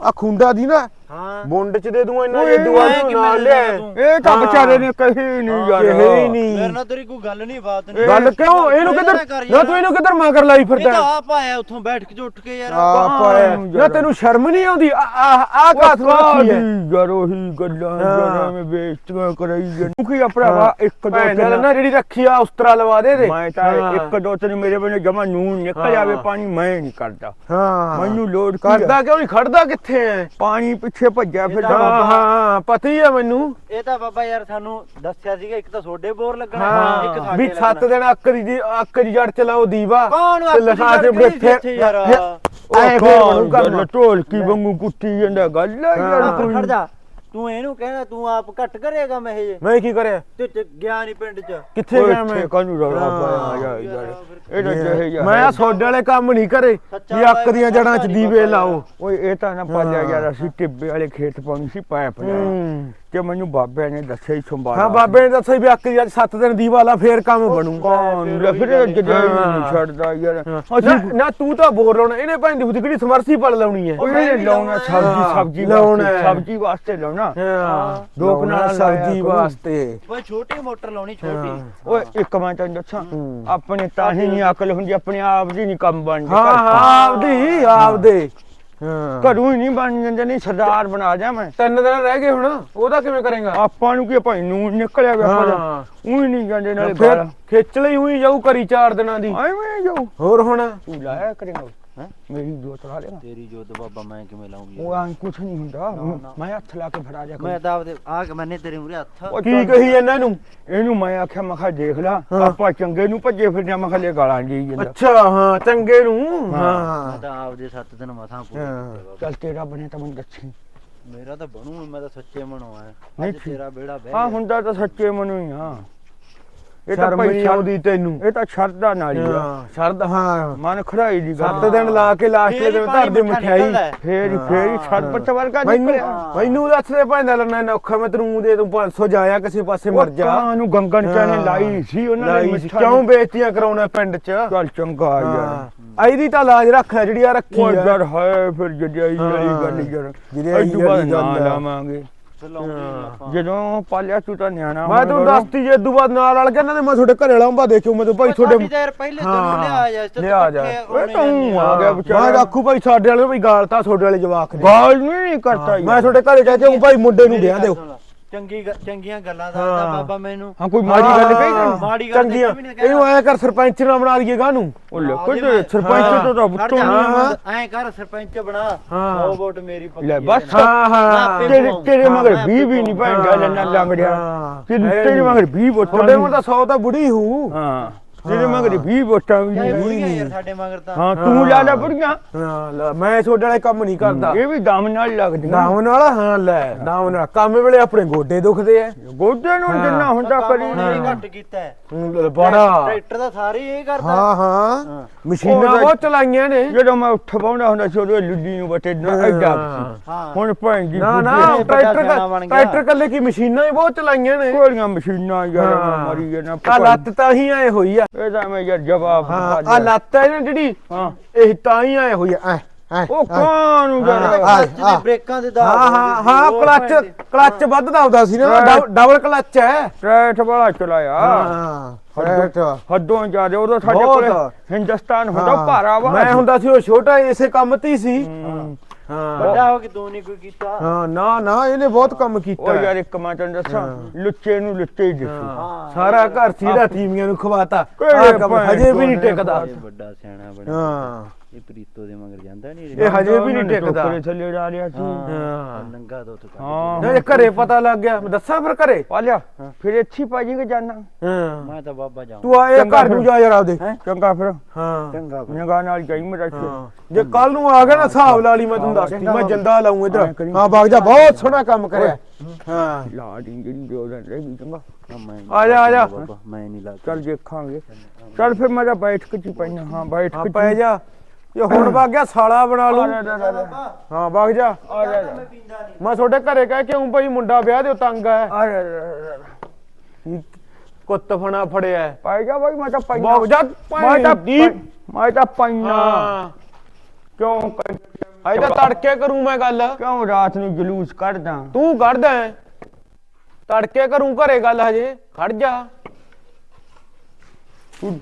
ਆ ਖੁੰਡਾ ਦੀ ਨਾ ਹਾਂ। ਬੁੰਡ ਚ ਦੇ ਦੂੰ ਇੰਨਾ ਓਏ, ਦੁਆ ਐਂ ਨੂੰ ਕਿਵੇਂ ਨਾਲ ਲਿਆ ਤੂੰ? ਇਹ ਤਾਂ ਹਾਂ। ਵਿਚਾਰੇ ਨੇ ਕਹੀ ਨਹੀਂ ਯਾਰ। ਇਹ ਮੇਰੇ ਨਹੀਂ ਨਾਲ ਤੇਰੀ ਕੋਈ ਗੱਲ ਨਹੀਂ ਬਾਤ ਨਹੀਂ। ਗੱਲ ਕਿਉਂ? ਇਹਨੂੰ ਕਿੱਧਰ ਨਾ ਤੂੰ ਇਹਨੂੰ ਕਿੱਧਰ ਮਗਰ ਲਾਈ ਇਹ ਫਿਰਦਾ ਤਾਂ ਆਪ ਆਇਆ ਉੱਥੋਂ ਬੈਠ ਕੇ ਜੋ ਉੱਠ ਕੇ ਯਾਰ। ਆਪ ਆਇਆ। ਨਾ ਤੈਨੂੰ ਸ਼ਰਮ ਨਹੀਂ ਆਉਂਦੀ? ਆ ਆ ਆ ਕਾਥ ਰੱਖੀ ਹੈ? ਯਾਰ ਉਹੀ ਗੱਲਾਂ ਹਾਂ। ਮੈਂ ਬੇਇੱਜ਼ਤੀਆਂ ਕਰਾਈ ਜਾਂ ਕੀ ਭਰਾਵਾ? ਇੱਕ ਦੋ ਭੈਣ ਨਾਲ ਨਾ ਜਿਹੜੀ ਰੱਖੀ ਆ ਉਸਤਰਾ ਲਵਾ ਦੇ ਦੇ ਮੈਂ ਤਾਂ ਹਾਂ। ਇੱਕ ਦੋ ਤਿੰਨ ਮੇਰੇ ਬੰਨੇ ਜਮਾ ਨੂਨ ਨਿਕਲ ਹਾਂ। ਜਾਵੇ ਪਾਣੀ ਮੈਂ ਨਹੀਂ ਕਰਦਾ ਹਾਂ। ਮੈਨੂੰ ਲੋੜ ਕੀ ਕਰਦਾ? ਕਿਉਂ ਨਹੀਂ ਖੜਦਾ ਕਿੱਥੇ ਐ? ਪਾਣੀ ਪਿੱਛੇ ਭੱਜਿਆ ਫਿਰ ਹਾਂ ਹਾਂ ਪਤਾ ਹੀ ਆ ਮੈਨੂੰ। ਇਹ ਤਾਂ ਬਾਬਾ ਯਾਰ ਸਾਨੂੰ ਦੱਸਿਆ ਸੀਗਾ ਇੱਕ ਤਾਂ ਛੋਡੇ ਬੋਰ ਲੱਗਣਾ ਇੱਕ ਹਾਂ ਸਾਡੇ ਵੀ ਸੱਤ ਦਿਨ ਅੱਕ ਦੀ ਜੀ ਅੱਕ ਦੀ ਜੜ ਚਲਾਓ ਦੀਵਾ ਕੌਣ ਦੀ ਲਿਖਾ ਕੇ ਇੱਥੇ ਯਾਰ? ਫਿਰ- ਐਂ ਫਿਰ ਬਣੂ ਕੰਮ ਢੋਲਕੀ ਵਾਂਗੂ ਕੁੱਟੀ ਜਾਂਦਾ। ਗੱਲ ਆ ਯਾਰ ਹਾਂ। ਕੋਈ। ਖੜ ਜਾ। ਤੂੰ ਇਹਨੂੰ ਕਹਿਣਾ ਤੂੰ ਆਪ ਘੱਟ ਕਰੇਗਾ ਮੈਂ ਇਹ। ਮੈਂ ਕੀ ਕਰਿਆ? ਤੇ ਤੇ ਗਿਆ ਨਹੀਂ ਪਿੰਡ ਚ। ਕਿੱਥੇ ਗਿਆ ਮੈਂ? ਕਾਨੂੰ ਰੌਲਾ। ਪਾਇਆ ਯਾਰ ਯਾਰ ਜਿਹੇ ਮੈਂ ਆ ਸੋਡੇ ਵਾਲੇ ਕੰਮ ਨਹੀਂ ਕਰੇ ਵੀ ਅੱਕ ਦੀਆਂ ਜੜਾਂ 'ਚ ਦੀਵੇ ਲਾਓ। ਓਏ ਇਹ ਤਾਂ ਨਾ ਪਾਲਿਆ। ਯਾਰ ਅਸੀਂ ਟਿੱਬੇ ਵਾਲੇ ਖੇਤ ਪਾਉਣੀ ਸੀ ਨਾਲ ਹੂੰ। ਤੇ ਮੈਨੂੰ ਬਾਬਿਆਂ ਨੇ ਦੱਸਿਆ ਹੀ ਸੰਭਾਲ ਹਾਂ ਬਾਬੇ ਨੇ ਦੱਸਿਆ ਵੀ ਅੱਕ ਦੀ ਜੜ 7 ਦਿਨ ਦੀਵਾ ਲਾ ਫੇਰ ਕੰਮ ਬਣੂ। ਕੌਣ? ਫਿਰ ਜਦੇ। ਛੱਡਦਾ ਯਾਰ। ਨਾ ਤੂੰ ਤਾਂ ਬੋਰ ਲਾਉਣਾ ਇਹਨੇ ਭੈਣ ਦੀ ਕਿਹੜੀ ਸਮਰਸੀਬਲ ਲਾਉਣੀ ਹੈ? ਲਾਉਣਾ ਸਬਜ਼ੀ ਹਾਂ, ਸਬਜ਼ੀ ਲਾਉਣਾ। ਸਬਜ਼ੀ ਵਾਸਤੇ ਲਾਉਣਾ। ਹਾਂ। ਦੋ ਕਨਾਲ ਸਬਜ਼ੀ। ਵਾਸਤੇ। ਬਈ ਛੋਟੀ ਮੋਟਰ ਲਾਉਣੀ ਛੋਟੀ। ਓਏ ਇੱਕ ਮੈਂ ਤੈਨੂੰ ਦੱਸਾਂ। ਆਪਣੇ ਤਾਂ ਹੀ ਨਹੀਂ ਅਕਲ ਹੁੰਦੀ ਆਪਣੇ ਆਪ ਦੀ ਨਹੀਂ ਕੰਮ ਬਣਦੇ। ਹਾਂ ਘਰ ਹਾਂ। ਆਪਦੀ। ਆਪਦੇ ਘਰੋਂ ਹੀ ਨਹੀਂ ਬਣ ਜਾਂਦੇ ਨਹੀਂ ਸਰਦਾਰ ਬਣਾ ਜਾ ਮੈਂ। ਤਿੰਨ ਦਿਨ ਰਹਿ ਗਏ ਹੁਣ ਉਹਦਾ ਕਿਵੇਂ ਕਰੇਗਾ? ਆਪਾਂ ਨੂੰ ਕੀ ਭਾਈ ਨੂੰ ਨਿਕਲਿਆ ਵੇ ਪਰ ਹਾਂ। ਉਹੀ ਨਹੀਂ ਜਾਂਦੇ ਨਾਲੇ ਖਿੱਚ ਲਈ ਉਹੀ ਜਾਊ ਕਰੀ ਚਾਰ ਦਿਨਾਂ ਦੀ। ਐਵੇਂ ਜਾਓ ਹੋਰ ਹੁਣ? ਤੂੰ ਲਾਇਆ ਕਰੇਗਾ। ਹੈਂ? ਮੇਰੀ ਜੋਤ ਲਾ ਲੈਗਾ ਤੇਰੀ ਜੋਤ ਬਾਬਾ ਮੈਂ ਕਿਵੇਂ ਲਾਉਂਗੀ ਉਹ ਆਂ ਕੁਛ ਨਹੀਂ ਹੁੰਦਾ। ਮੈਂ ਹੱਥ ਲਾ ਕੇ ਫੜਾ ਜਾ ਮੈਂ ਤਾਂ ਆਪਦੇ ਆ ਕੇ ਮੈਨੇ ਤੇਰੇ ਮੂਰੇ ਹੱਥ ਉਹ ਕੀ ਕਹੀ ਇਹਨਾਂ ਨੂੰ ਇਹਨੂੰ ਮੈਂ ਆਖਿਆ ਮੈਂ ਦੇਖ ਲਾ। ਆਪਾਂ ਚੰਗੇ ਨੂੰ ਭੱਜੇ ਫਿਰਦੇ ਮੈਂ ਕਿਹਾ ਲੈ ਗਾਲਾਂ ਜੀ ਜਾਂਦਾ ਅੱਛਾ ਹਾਂ ਚੰਗੇ ਨੂੰ ਮੈਂ ਹਾਂ ਤਾਂ ਆਪਦੇ ਸੱਤ ਦਿਨ। ਕੀਤੇ ਬਾਬਾ। ਚੱਲ ਤੇਰਾ ਬਣੇ ਤਾਂ ਮੈਨੂੰ ਦੱਸੀ ਮੇਰਾ ਤਾਂ ਬਣੂ ਮੈਂ ਤਾਂ ਸੱਚੇ ਮਨੋਂ ਨਹੀਂ ਠੀਕ। ਤੇਰਾ ਬੇੜਾ ਬਹਿ ਹਾਂ। ਹੁੰਦਾ ਤਾਂ ਸੱਚੇ ਮਨੋਂ ਹੀ ਆ ਇਹ ਤਾਂ ਸ਼ਰਮ ਨਹੀਂ ਆਉਂਦੀ ਤੈਨੂੰ। ਇਹ ਤਾਂ ਸ਼ਰਦਾ ਨਾਲ ਹੀ ਆ। ਹਾਂ ਸ਼ਰਦ ਹਾਂ। ਮਨ ਖੜਾਈ ਦੀ ਗੱਲ। ਸੱਤ ਦਿਨ ਲਾ ਕੇ ਲਾਸਟ ਹੀ ਦਿਨ ਧਰ ਦੇ ਮਠਿਆਈ। ਹੈ। ਫੇਰ ਹੀ ਫੇਰ ਹੀ ਸਰਬਤ ਵਰਗਾ ਮੈਨੂੰ ਨਿਕਲਿਆ। ਮੈਨੂੰ ਦੱਸ ਦੇ ਭਾਂਦਾ ਲੜਨਾ ਇੰਨਾ ਔਖਾ ਮੈਂ ਤੈਨੂੰ ਦੇ ਤੂੰ 500 ਜਾਇਆ ਕਿਸੇ ਪਾਸੇ ਮਰ ਜਾ। ਨੂੰ ਗੰਗਨ ਹਾਂ। ਲਾਈ ਸੀ ਉਹਨਾਂ ਨੇ ਕਿਉਂ ਬੇਇੱਜ਼ਤੀਆਂ ਕਰਾਉਣਾ ਪਿੰਡ 'ਚ? ਚੱਲ ਚੰਗਾ ਯਾਰ। ਇਹਦੀ ਤਾਂ ਲਾਜ ਰੱਖ ਜਿਹੜੀ ਆ ਰੱਖੀ ਉਹ ਆ। ਯਾਰ ਹੈ ਫਿਰ ਵਾਲੀ ਹਾਂ। ਗੱਲ ਯਾਰ। ਵਾਲੀ ਨਾ ਗੱਲ। ਲਾਵਾਂਗੇ। ਲਾਉਂਦੇ ਆਪਾਂ। ਜਦੋਂ ਪਾਲਿਆ ਤਾਂ ਨਿਆਣਾ ਮੈਂ ਤੈਨੂੰ ਹੋਏਗਾ ਨਾ। ਦੱਸਤੀ ਜੇ ਇਦੋਂ ਬਾਅਦ ਨਾਲ ਵਾਲ ਕਹਿੰਦਾ ਤੇ ਮੈਂ ਤੁਹਾਡੇ ਘਰੇ ਲਾਉਂਗਾ ਦੇਖਿਓ ਮੈਂ ਤੂੰ ਭਾਈ ਤੁਹਾਡੇ ਯਾਰ ਪਹਿਲੇ ਤੈਨੂੰ। ਲਿਆ ਜਾ ਲਿਆ ਜਾ। ਓਏ ਤੂੰ ਆ ਗਿਆ ਮੈਂ ਵਿਚਾਰਾ ਰੱਖੂ ਭਾਈ ਸਾਡੇ ਵਾਲੇ ਵੀ ਗਾਲ ਤਾਂ ਤੁਹਾਡੇ ਵਾਲੇ ਜਵਾਕ ਨੇ ਗਾਲ ਨਹੀਂ ਕਰਤਾ ਮੈਂ ਤੁਹਾਡੇ ਘਰੇ ਜਾ ਕੇ ਭਾਈ ਮੁੰਡੇ ਨੂੰ ਵਿਆਹ ਦਿਓ। ਚੰਗੀ ਗ- ਚੰਗੀਆਂ ਗੱਲਾਂ ਦੱਸਦਾ ਹਾਂ। ਬਾਬਾ ਮੈਨੂੰ। ਹਾਂ ਕੋਈ ਮਾੜੀ ਗੱਲ ਕਹੀ ਤੈਨੂੰ ਮਾੜੀ ਗੱਲ ਤਾਂ ਚੰਗੀਆਂ। ਇੱਕ ਵੀ ਨਹੀਂ ਕਹਿਣਾ। ਇਹਨੂੰ ਐ ਕਰ ਸਰਪੰਚ ਨਾ ਬਣਾ ਦਈਏ ਗਾਂ ਨੂੰ ਉਹ ਲੈ ਹਾਂ, ਕੋਈ ਜੇ ਮੈਂ- ਸਰਪੰਚ ਹਾਂ। ਤੋਂ ਤਾਂ ਜਾ, ਨਹੀਂ ਐਂ ਕਰ ਸਰਪੰਚ ਬਣਾ। ਹਾਂ। ਉਹ ਵੋਟ ਮੇਰੀ ਪੱਕੀ ਲੈ ਹੈ ਬਸ। ਹਾਂ ਹਾਂ। ਤੇਰੇ। ਤੇਰੇ ਹਾਂ, ਮਗਰ ਮੈਂ 20 ਵੀ ਨਹੀਂ ਭੈਣ ਰਿਹਾ। ਹਾਂ। ਤੇਰੇ ਤੇਰੇ ਮਗਰ 20 ਵੋਟਾਂ ਤੁਹਾਡੇ ਵੀ- ਕੋਲ ਤਾਂ 100 ਤਾਂ ਬੁੜੀ ਹੂ। ਹਾਂ। ਤੇਰੇ ਮਗਰ 20 ਵੋਟਾਂ ਵੀ ਨਹੀਂ ਯਾਰ ਸਾਡੇ ਮਗਰ ਤਾਂ। ਹਾਂ ਤੂੰ ਲਾ ਲੈ ਬੁੜੀਆਂ। ਹਾਂ ਲੈ, ਮੈਂ ਤੁਹਾਡੇ ਵਾਲੇ ਕੰਮ ਨਹੀਂ ਕਰਦਾ। ਇਹ ਵੀ ਦਮ ਨਾਲ ਲੱਗਦੀਆਂ। ਨਾਮ ਨਾਲ? ਹਾਂ ਲੈ ਨਾਮ ਨਾਲ। ਕੰਮ ਵੇਲੇ ਆਪਣੇ ਗੋਡੇ ਦੁਖਦੇ ਐ ਗੋਡੇ ਨੂੰ ਜਿੰਨਾ ਹੁੰਦਾ ਕਰੀ ਵੀ ਘੱਟ ਕੀਤਾ ਹੈ। ਬੜਾ। ਟਰੈਕਟਰ ਦਾ ਸਾਰੇ ਇਹ ਕਰਦਾ। ਹਾਂ ਹਾਂ। ਮਸ਼ੀਨਾਂ ਉਹਦਾ- ਬਹੁਤ ਚਲਾਈਆਂ ਨੇ। ਜਦੋਂ ਮੈਂ ਉੱਠ ਪਾਉਂਦਾ ਹੁੰਦਾ ਸੀ ਉਹਦੇ ਲੁੱਡੀ ਨੂੰ ਬਟੇ ਨਾ ਐਡਾ ਹਾਂ। ਹਾਂ। ਹੁਣ ਭੈਣ ਜੀ ਨਾ ਨਾ ਇਹ ਵੱਡਾ ਟਰੈਕਟਰ ਸਿਆਣਾ ਬਣ ਗਿਆ। ਟਰੈਕਟਰ ਕੱਲੇ ਕੀ ਮਸ਼ੀਨਾਂ ਹੀ ਬਹੁਤ ਚਲਾਈਆਂ ਨੇ। ਕੋਲੀਆਂ ਮਸ਼ੀਨਾਂ ਯਾਰ ਹਾਂ। ਮਰੀ ਜਾਣਾ ਆ ਲੱਤ ਤਾਂ ਹੀ ਆਏ ਹੋਈ ਆ। ਇਹਦਾ ਮੈਂ ਯਾਰ ਜਵਾਬ ਹਾਂ ਆ। ਲੱਤ ਹੈ ਨਾ ਜਿਹੜੀ। ਹਾਂ। ਇਹ ਤਾਂ ਹੀ ਆਏ ਹੋਈ ਐ ਉਹ ਕਾਂ ਨੂੰ ਹਾਂ, ਯਾਰ ਹਾਂ। ਕਲੱਚ ਦੀ ਬ੍ਰੇਕਾਂ ਦੇ ਦਾਬ ਹਾਂ ਹਾਂ ਹਾਂ ਕਲੱਚ ਦੀ- ਕਲੱਚ ਵੱਧ ਦਬਦਾ ਸੀ ਨਾ ਡਬਲ ਕਲੱਚ ਹੈ। ਟਰੈਟ ਵਾਲਾ ਚਲਾਇਆ। ਹਾਂ। ਹੱਦੋਂ ਜ਼ਿਆਦੇ ਉਦੋਂ ਸਾਡੇ। ਕੋਲ ਹਿੰਦੁਸਤਾਨ ਹੁੰਦਾ। ਭਾਰਾ ਵਾ ਮੈਂ ਹੁੰਦਾ ਸੀ ਉਹ ਛੋਟਾ ਇਸੇ ਕੰਮ ਤੇ ਹੀ ਸੀ। ਹੂੰ। ਵੱਡਾ ਹੋ ਕੇ ਤੂੰ ਨਹੀਂ ਕੋਈ ਕੀਤਾ। ਹਾਂ ਨਾ ਨਾ ਇਹਨੇ ਬਹੁਤ ਕੰਮ ਕੀਤਾ। ਉਹ ਯਾਰ ਇੱਕ ਮੈਂ ਤੈਨੂੰ ਦੱਸਾਂ ਲੁੱਚੇ ਨੂੰ ਲੁੱਚੇ ਹੀ ਦਿਸੂ ਹਾਂ। ਸਾਰਾ ਘਰ ਸੀੜਾ ਤੀਵੀਆਂ ਨੂੰ ਖਵਾਤਾ। ਕਿਹੜੇ ਆਹ ਕੰਮ ਹਜੇ ਵੀ ਨਹੀਂ ਟਿਕਦਾ। ਵੱਡਾ ਸਿਆਣਾ ਬਣਾ ਹਾਂ। ਇਹ ਪ੍ਰੀਤੋ ਦੇ ਮਗਰ ਜਾਂਦਾ ਨਹੀਂ ਇਹ ਹਜੇ ਵੀ ਨਹੀਂ ਟਿਕਦਾ। ਟੋਕਰੇ ਥੱਲੇ ਡਾਲਿਆ ਸੀ। ਹਾਂ ਨੰਗਾ ਦੋ ਤੂੰ ਹਾਂ ਨਾ ਇਹ ਘਰੇ ਪਤਾ ਲੱਗ ਗਿਆ ਮੈਂ ਦੱਸਾਂ ਫਿਰ ਘਰੇ। ਪਾਲਿਆ ਫਿਰ ਇੱਥੇ ਪਾਜੀ ਕੇ ਜਾਣਾ ਹਾਂ। ਮੈਂ ਤਾਂ ਬਾਬਾ ਜਾਉਂ ਤੂੰ ਆਏ ਚੰਗਾ ਘਰ ਨੂੰ ਫਿਰ। ਜਾ ਯਾਰ ਆਪਦੇ। ਚੰਗਾ ਫਿਰ। ਹਾਂ। ਚੰਗਾ ਨਿਗਾਹ ਨਾਲ ਜਾਈ ਮੇਰਾ ਇੱਥੇ। ਹਾਂ। ਜੇ ਕੱਲ ਨੂੰ ਆ ਗਿਆ ਨਾ ਹਿਸਾਬ ਲਾ ਲਈ ਮੈਂ ਤੈਨੂੰ ਦੱਸਦੀ। ਮੈਂ ਜੰਦਾ ਲਾਉਂ ਹਾਂ, ਇਧਰ ਕਰੀ। ਹਾਂ ਬਾਗ ਜਾ। ਬਹੁਤ ਸੋਹਣਾ ਕੰਮ ਕਰਿਆ। ਹਾਂ। ਲਾ ਦੀ ਜਿਹੜੀ ਦੋ ਦਿਨ ਰਹਿ ਗਈ ਚੰਗਾ। ਮੈਂ ਨੀ ਆ ਜਾ, ਆ ਜਾ। ਬਾਬਾ, ਮੈਂ ਨਹੀਂ ਲਾ ਚੱਲ ਦੇਖਾਂਗੇ। ਚੱਲ ਫਿਰ ਮੈਂ ਤਾਂ ਬੈਠ ਕੇ ਚ ਪੈਣਾ। ਹਾਂ ਬੈਠ ਹਾਂ ਕੇ ਪੈ ਜਾ। ਇਹ ਹੁਣ ਵਗ ਗਿਆ ਸਾਲਾ ਬਣਾ ਲੂ ਬਾਬਾ ਹਾਂ ਵਗ ਜਾ। ਆ ਜਾ ਮੈਂ ਪੀਂਦਾ ਨਹੀਂ। ਮੈਂ ਤੁਹਾਡੇ ਘਰੇ ਕਹਿ ਕੇ ਹੂੰ ਭਾਈ ਮੁੰਡਾ ਵਿਆਹ ਦਿਓ ਤੰਗ ਹੈ। ਆ ਜਾ ਕੁੱਤ ਫਣਾ ਫੜਿਆ ਜਾ ਬਾਈ ਮੈਂ ਤਾਂ ਪੈਣਾ ਵਗ ਜਾ ਮੈਂ ਤਾਂ ਦੀਪ ਮੈਂ ਤਾਂ ਪੈਣਾ ਹਾਂ। ਕਿਉਂ ਅਜੇ ਤਾਂ ਤੜਕੇ ਕਰੂੰ ਮੈਂ ਗੱਲ। ਕਿਉਂ ਰਾਤ ਨੂੰ ਜਲੂਸ ਕੱਢਦਾ? ਤੂੰ ਕੱਢਦਾ। ਤੜਕੇ ਕਰੂੰ ਘਰੇ ਗੱਲ ਹਜੇ ਖੜ ਜਾ। ਤੂੰ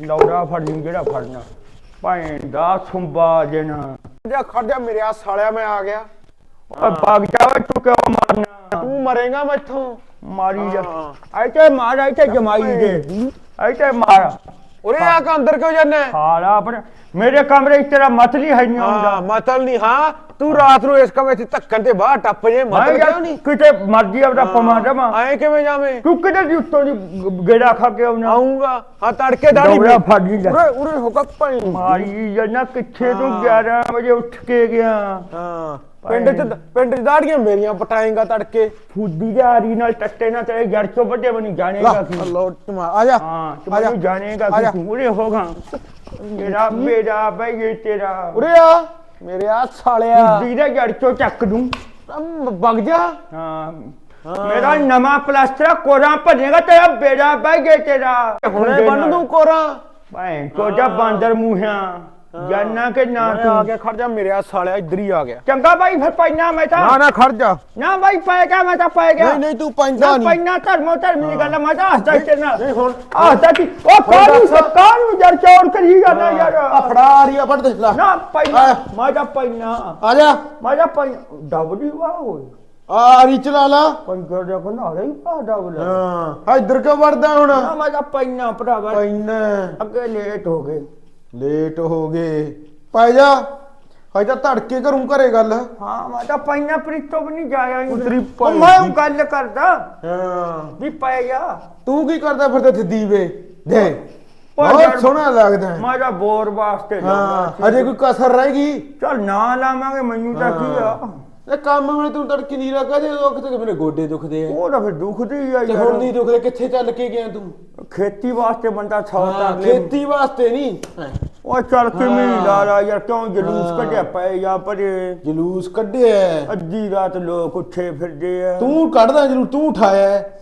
ਲੌੜਾ ਫੜ ਲਈ ਜਿਹੜਾ ਫੜਨਾ। ਭੈਣ ਦਾ ਸੁੰਬਾ ਦੇਣਾ ਜਾ ਖੜ ਜਾ ਮੇਰੇ ਆ ਸਾਲਿਆ ਮੈਂ ਆ ਗਿਆ। ਓਏ ਭਾਗ ਜਾ ਓਏ ਤੂੰ ਕਿਉਂ ਮਾਰਨਾ? ਤੂੰ ਮਰੇਗਾ ਮੈਥੋਂ। ਮਾਰੀ ਜਾ। ਐਤੇ ਮਾਰ ਐਤੇ ਜਮਾਈ ਦੇ। ਐਤੇ ਮਾਰ। ਉਰੇ ਆ ਕੇ ਅੰਦਰ ਕਿਉਂ ਜਾਣਾ ਸਾਲਾ ਆਪਣੇ ਮੇਰੇ ਕਮਰੇ 'ਚ ਤੇਰਾ ਮਤਲੀ ਹੈ ਨਹੀਂ ਹਾਂ ਆਉਂਦਾ ਮਤਲ ਨਹੀਂ ਹਾਂ। ਤੂੰ ਰਾਤ ਨੂੰ ਇਸ ਕਮਰੇ 'ਚ ਧੱਕਣ ਤੇ ਬਾਹਰ ਟੱਪ ਜੇ ਮੈਂ ਮਤਲ ਯਾਰ ਕਿਉਂ ਨਹੀਂ? ਕਿਤੇ ਮਰਜ਼ੀ ਆਪਦਾ ਪਮਾ ਦੇਵਾਂ ਐ ਕਿਵੇਂ ਜਾਵੇਂ? ਤੂੰ ਕਿਤੇ ਦੀ ਉੱਤੋਂ ਦੀ ਗੇੜਾ ਖਾ ਕੇ ਆਉਣਾ? ਆਉਂਗਾ ਹਾਂ ਤੜਕੇ ਦਾੜੀ ਦੌੜਾ ਫੜ ਲਈ ਲੈ। ਉਰੇ ਉਰੇ ਹੋ ਕੱਪਾਈ ਮਾਰੀ ਜਨਾ ਕਿੱਥੇ ਤੂੰ ਹਾਂ। 11 ਵਜੇ ਉੱਠ ਕੇ ਗਿਆ? ਹਾਂ। ਪਿੰਡ 'ਚ ਪਿੰਡ 'ਚ ਦਾੜੀਆਂ ਮੇਰੀਆਂ ਪਟਾਏਗਾ ਤੜਕੇ। ਫੁੱਦੀ ਆਰੀ ਨਾਲ ਟੱਟੇ ਨਾਲ ਤੇਰੇ ਜੜ ਤੋਂ ਵੱਡੇ ਬਣੀ ਜਾਣੇਗਾ ਕੀ ਲੋ ਤੁਮ ਆ ਜਾ ਹਾਂ ਤੂੰ। ਮੈਨੂੰ ਜਾਣੇਗਾ ਆ ਜਾ। ਕਿ ਤੂੰ। ਉਰੇ ਹੋਗਾ। ਬੇੜਾ ਬਈ ਤੇਰਾ। ਉਰੇ ਆ। ਮੇਰੇ ਆ ਸਾਲਿਆ। ਦੇ ਜੜ ਤੋਂ ਚੱਕ ਦੂੰ। ਵਗ ਜਾ। ਹਾਂ। ਮੇਰਾ ਨਵਾਂ ਪਲਾਸਟਰ ਕੋਰਾ ਭਜੇਗਾ ਤੇਰਾ ਬੇੜਾ ਬਈ ਇਹ ਤੇਰਾ। ਹੁਣੇ ਬੰਨ ਦੂੰ ਕੋਰਾ। ਭੈਣ ਕੋ ਜਾ ਬਾਂਦਰ ਮੂਹਿਆ। ਜਾਨਾ ਕਿ ਨਾ ਮੈਂ ਆ ਤੂੰ ਗਿਆ ਖੜ ਜਾ ਮੇਰੇ ਆ ਸਾਲਿਆ ਇੱਧਰ ਹੀ ਆ ਗਿਆ। ਚੰਗਾ ਬਾਈ ਫਿਰ ਪੈਣਾ ਮੈਂ ਤਾਂ। ਨਾ ਨਾ ਖੜ ਜਾ। ਨਾ ਬਾਈ ਪੈ ਗਿਆ ਮੈਂ ਤਾਂ ਪੈ ਗਿਆ। ਨਹੀਂ ਨਹੀਂ ਤੂੰ ਪੈਂਦਾ ਨਾ ਨਹੀਂ ਪੈਣਾ ਧਰਮੋ ਧਰਮ ਦੀ ਗੱਲ ਆ, ਮੈਂ ਤਾਂ ਹੱਸਦਾ ਹੀ ਤੇਰੇ ਨਾਲ। ਨਹੀਂ ਹੁਣ ਹੱਸਦਾ ਸੀ ਉਹ ਕਾਹਨੂੰ ਸਰਕਾਰ ਨੂੰ ਜਰ ਚੌੜ ਕਰੀ ਜਾਂਦਾ ਯਾਰ? ਆ ਫੜਾ ਆ ਰਹੀ ਆ ਫੜ ਦੇ ਲੈ। ਨਾ ਪੈਣਾ। ਮੈਂ ਤਾਂ ਪੈਣਾ। ਆ ਜਾ। ਮੈਂ ਤਾਂ ਪੈਣਾ ਡਬਲੀ ਵਾ ਹੋਏ ਆ ਰੀ ਚਲਾ ਲਾ। ਪੰਜਰ ਦਾ ਕੋਨਾ ਹੀ ਪਾ ਡਬਲ ਹਾਂ। ਆ ਇੱਧਰ ਕਿਉਂ ਵੜਦਾ ਹੁਣ? ਨਾ ਮੈਂ ਤਾਂ ਪੈਣਾ ਭਰਾਵਾ। ਪੈਨਾ ਅੱਗੇ ਲੇਟ ਹੋ ਗਏ। ਲੇਟ ਹੋ ਗਏ। ਪੈ ਜਾ ਹਜੇ ਤਾਂ ਧੜਕੇ ਕਰੂੰ ਘਰੇ ਗੱਲ। ਹਾਂ ਮੈਂ ਤਾਂ ਪੈਣਾ ਪ੍ਰੀਤੋ ਵੀ ਨਹੀਂ ਜਾਇਆ ਹੀ ਉਤਰੀ ਉਹ ਭਾਈ ਮੈਂ ਦੀ। ਗੱਲ ਕਰਦਾ। ਹਾਂ। ਵੀ ਪੈ ਗਿਆ ਤੂੰ ਕੀ ਕਰਦਾ ਫਿਰ ਤੇ ਦੀਵੇ? ਦੇ। ਬਹੁਤ ਯਾਰ, ਸੋਹਣਾ ਲੱਗਦਾ। ਹੈ। ਮੈਂ ਤਾਂ ਬੋਰ ਵਾਸਤੇ ਹਾਂ ਲਾਉਣਾ ਸੀ। ਹਜੇ ਕੋਈ ਕਸਰ ਰਹਿ ਗਈ? ਚੱਲ ਨਾ ਲਾਵਾਂਗੇ ਮੈਨੂੰ ਤਾਂ ਕੀ ਆ? ਇਹ ਕੰਮ ਵੇਲੇ ਤੂੰ ਤੜਕੀ ਨਹੀਂ ਲੱਗਾ ਜੇ ਉਹ ਕਿਤੇ ਮੇਰੇ ਗੋਡੇ ਦੁਖਦੇ ਆ? ਉਹ ਤਾਂ ਫਿਰ ਦੁਖਦੀ ਆ ਤੇ ਯਾਰ। ਹੁਣ ਨਹੀਂ ਦੁਖਦੇ ਕਿੱਥੇ ਚੱਲ ਕੇ ਗਿਆ ਤੂੰ? ਖੇਤੀ ਵਾਸਤੇ ਬੰਦਾ ਸੌ ਹਾਂ, ਖੇਤੀ ਵਾਸਤੇ ਨਹੀਂ ਉਹ ਚੱਲ ਕਿਵੇਂ ਹਾਂ। ਲਾ ਲਾ ਯਾਰ ਕਿਉਂ ਜਲੂਸ ਹਾਂ। ਕੱਢਿਆ ਪਏ ਜਾਂ ਪਰੇ ਜਲੂਸ ਕੱਢਿਆ ਹੈ। ਅੱਧੀ ਰਾਤ ਲੋਕ ਉੱਠੇ ਫਿਰਦੇ ਆ ਤੂੰ ਕੱਢਦਾ ਜਰੂਰ ਤੂੰ ਉਠਾਇਆ ਹੈ।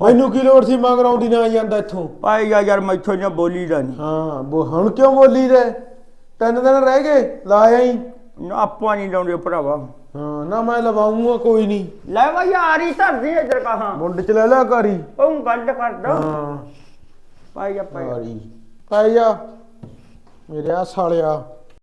ਮੈਨੂੰ ਕੀ ਲੋੜ ਸੀ ਮਗਰ ਆਉਂਦੀ ਨਾ ਜਾਂਦਾ ਇੱਥੋਂ ਪਾਏ ਜਾ ਯਾਰ ਮੈਥੋਂ ਜਾਂ ਬੋਲੀ ਦਾ ਨਹੀਂ ਹਾਂ ਬੋ ਹੁਣ ਕਿਉਂ ਬੋਲੀ ਦੇ ਤਿੰਨ ਦਿਨ ਰਹਿ ਗਏ ਲਾਇਆ ਹੀ ਨਾ ਆਪਾਂ ਨਹੀਂ ਲਾਉਂਦੇ ਭਰਾਵਾ ਹਾਂ ਨਾ ਮੈਂ ਲਵਾਉਂਗਾ ਕੋਈ ਨਹੀਂ। ਲੈ ਵਾ ਯਾਰੀ ਧਰਦੀ ਇੱਧਰ ਕਹਾਂ। ਮੁੰਡ ਚ ਲੈ ਲਿਆ ਕਾਰੀ ਉਹ ਗੱਲ ਕਰਦਾ ਹਾਂ। ਪਾਏ ਜਾ ਪਾਏ ਕਾਰੀ ਪੈ ਜਾ ਮੇਰੇ ਆ ਸਾਲਿਆ।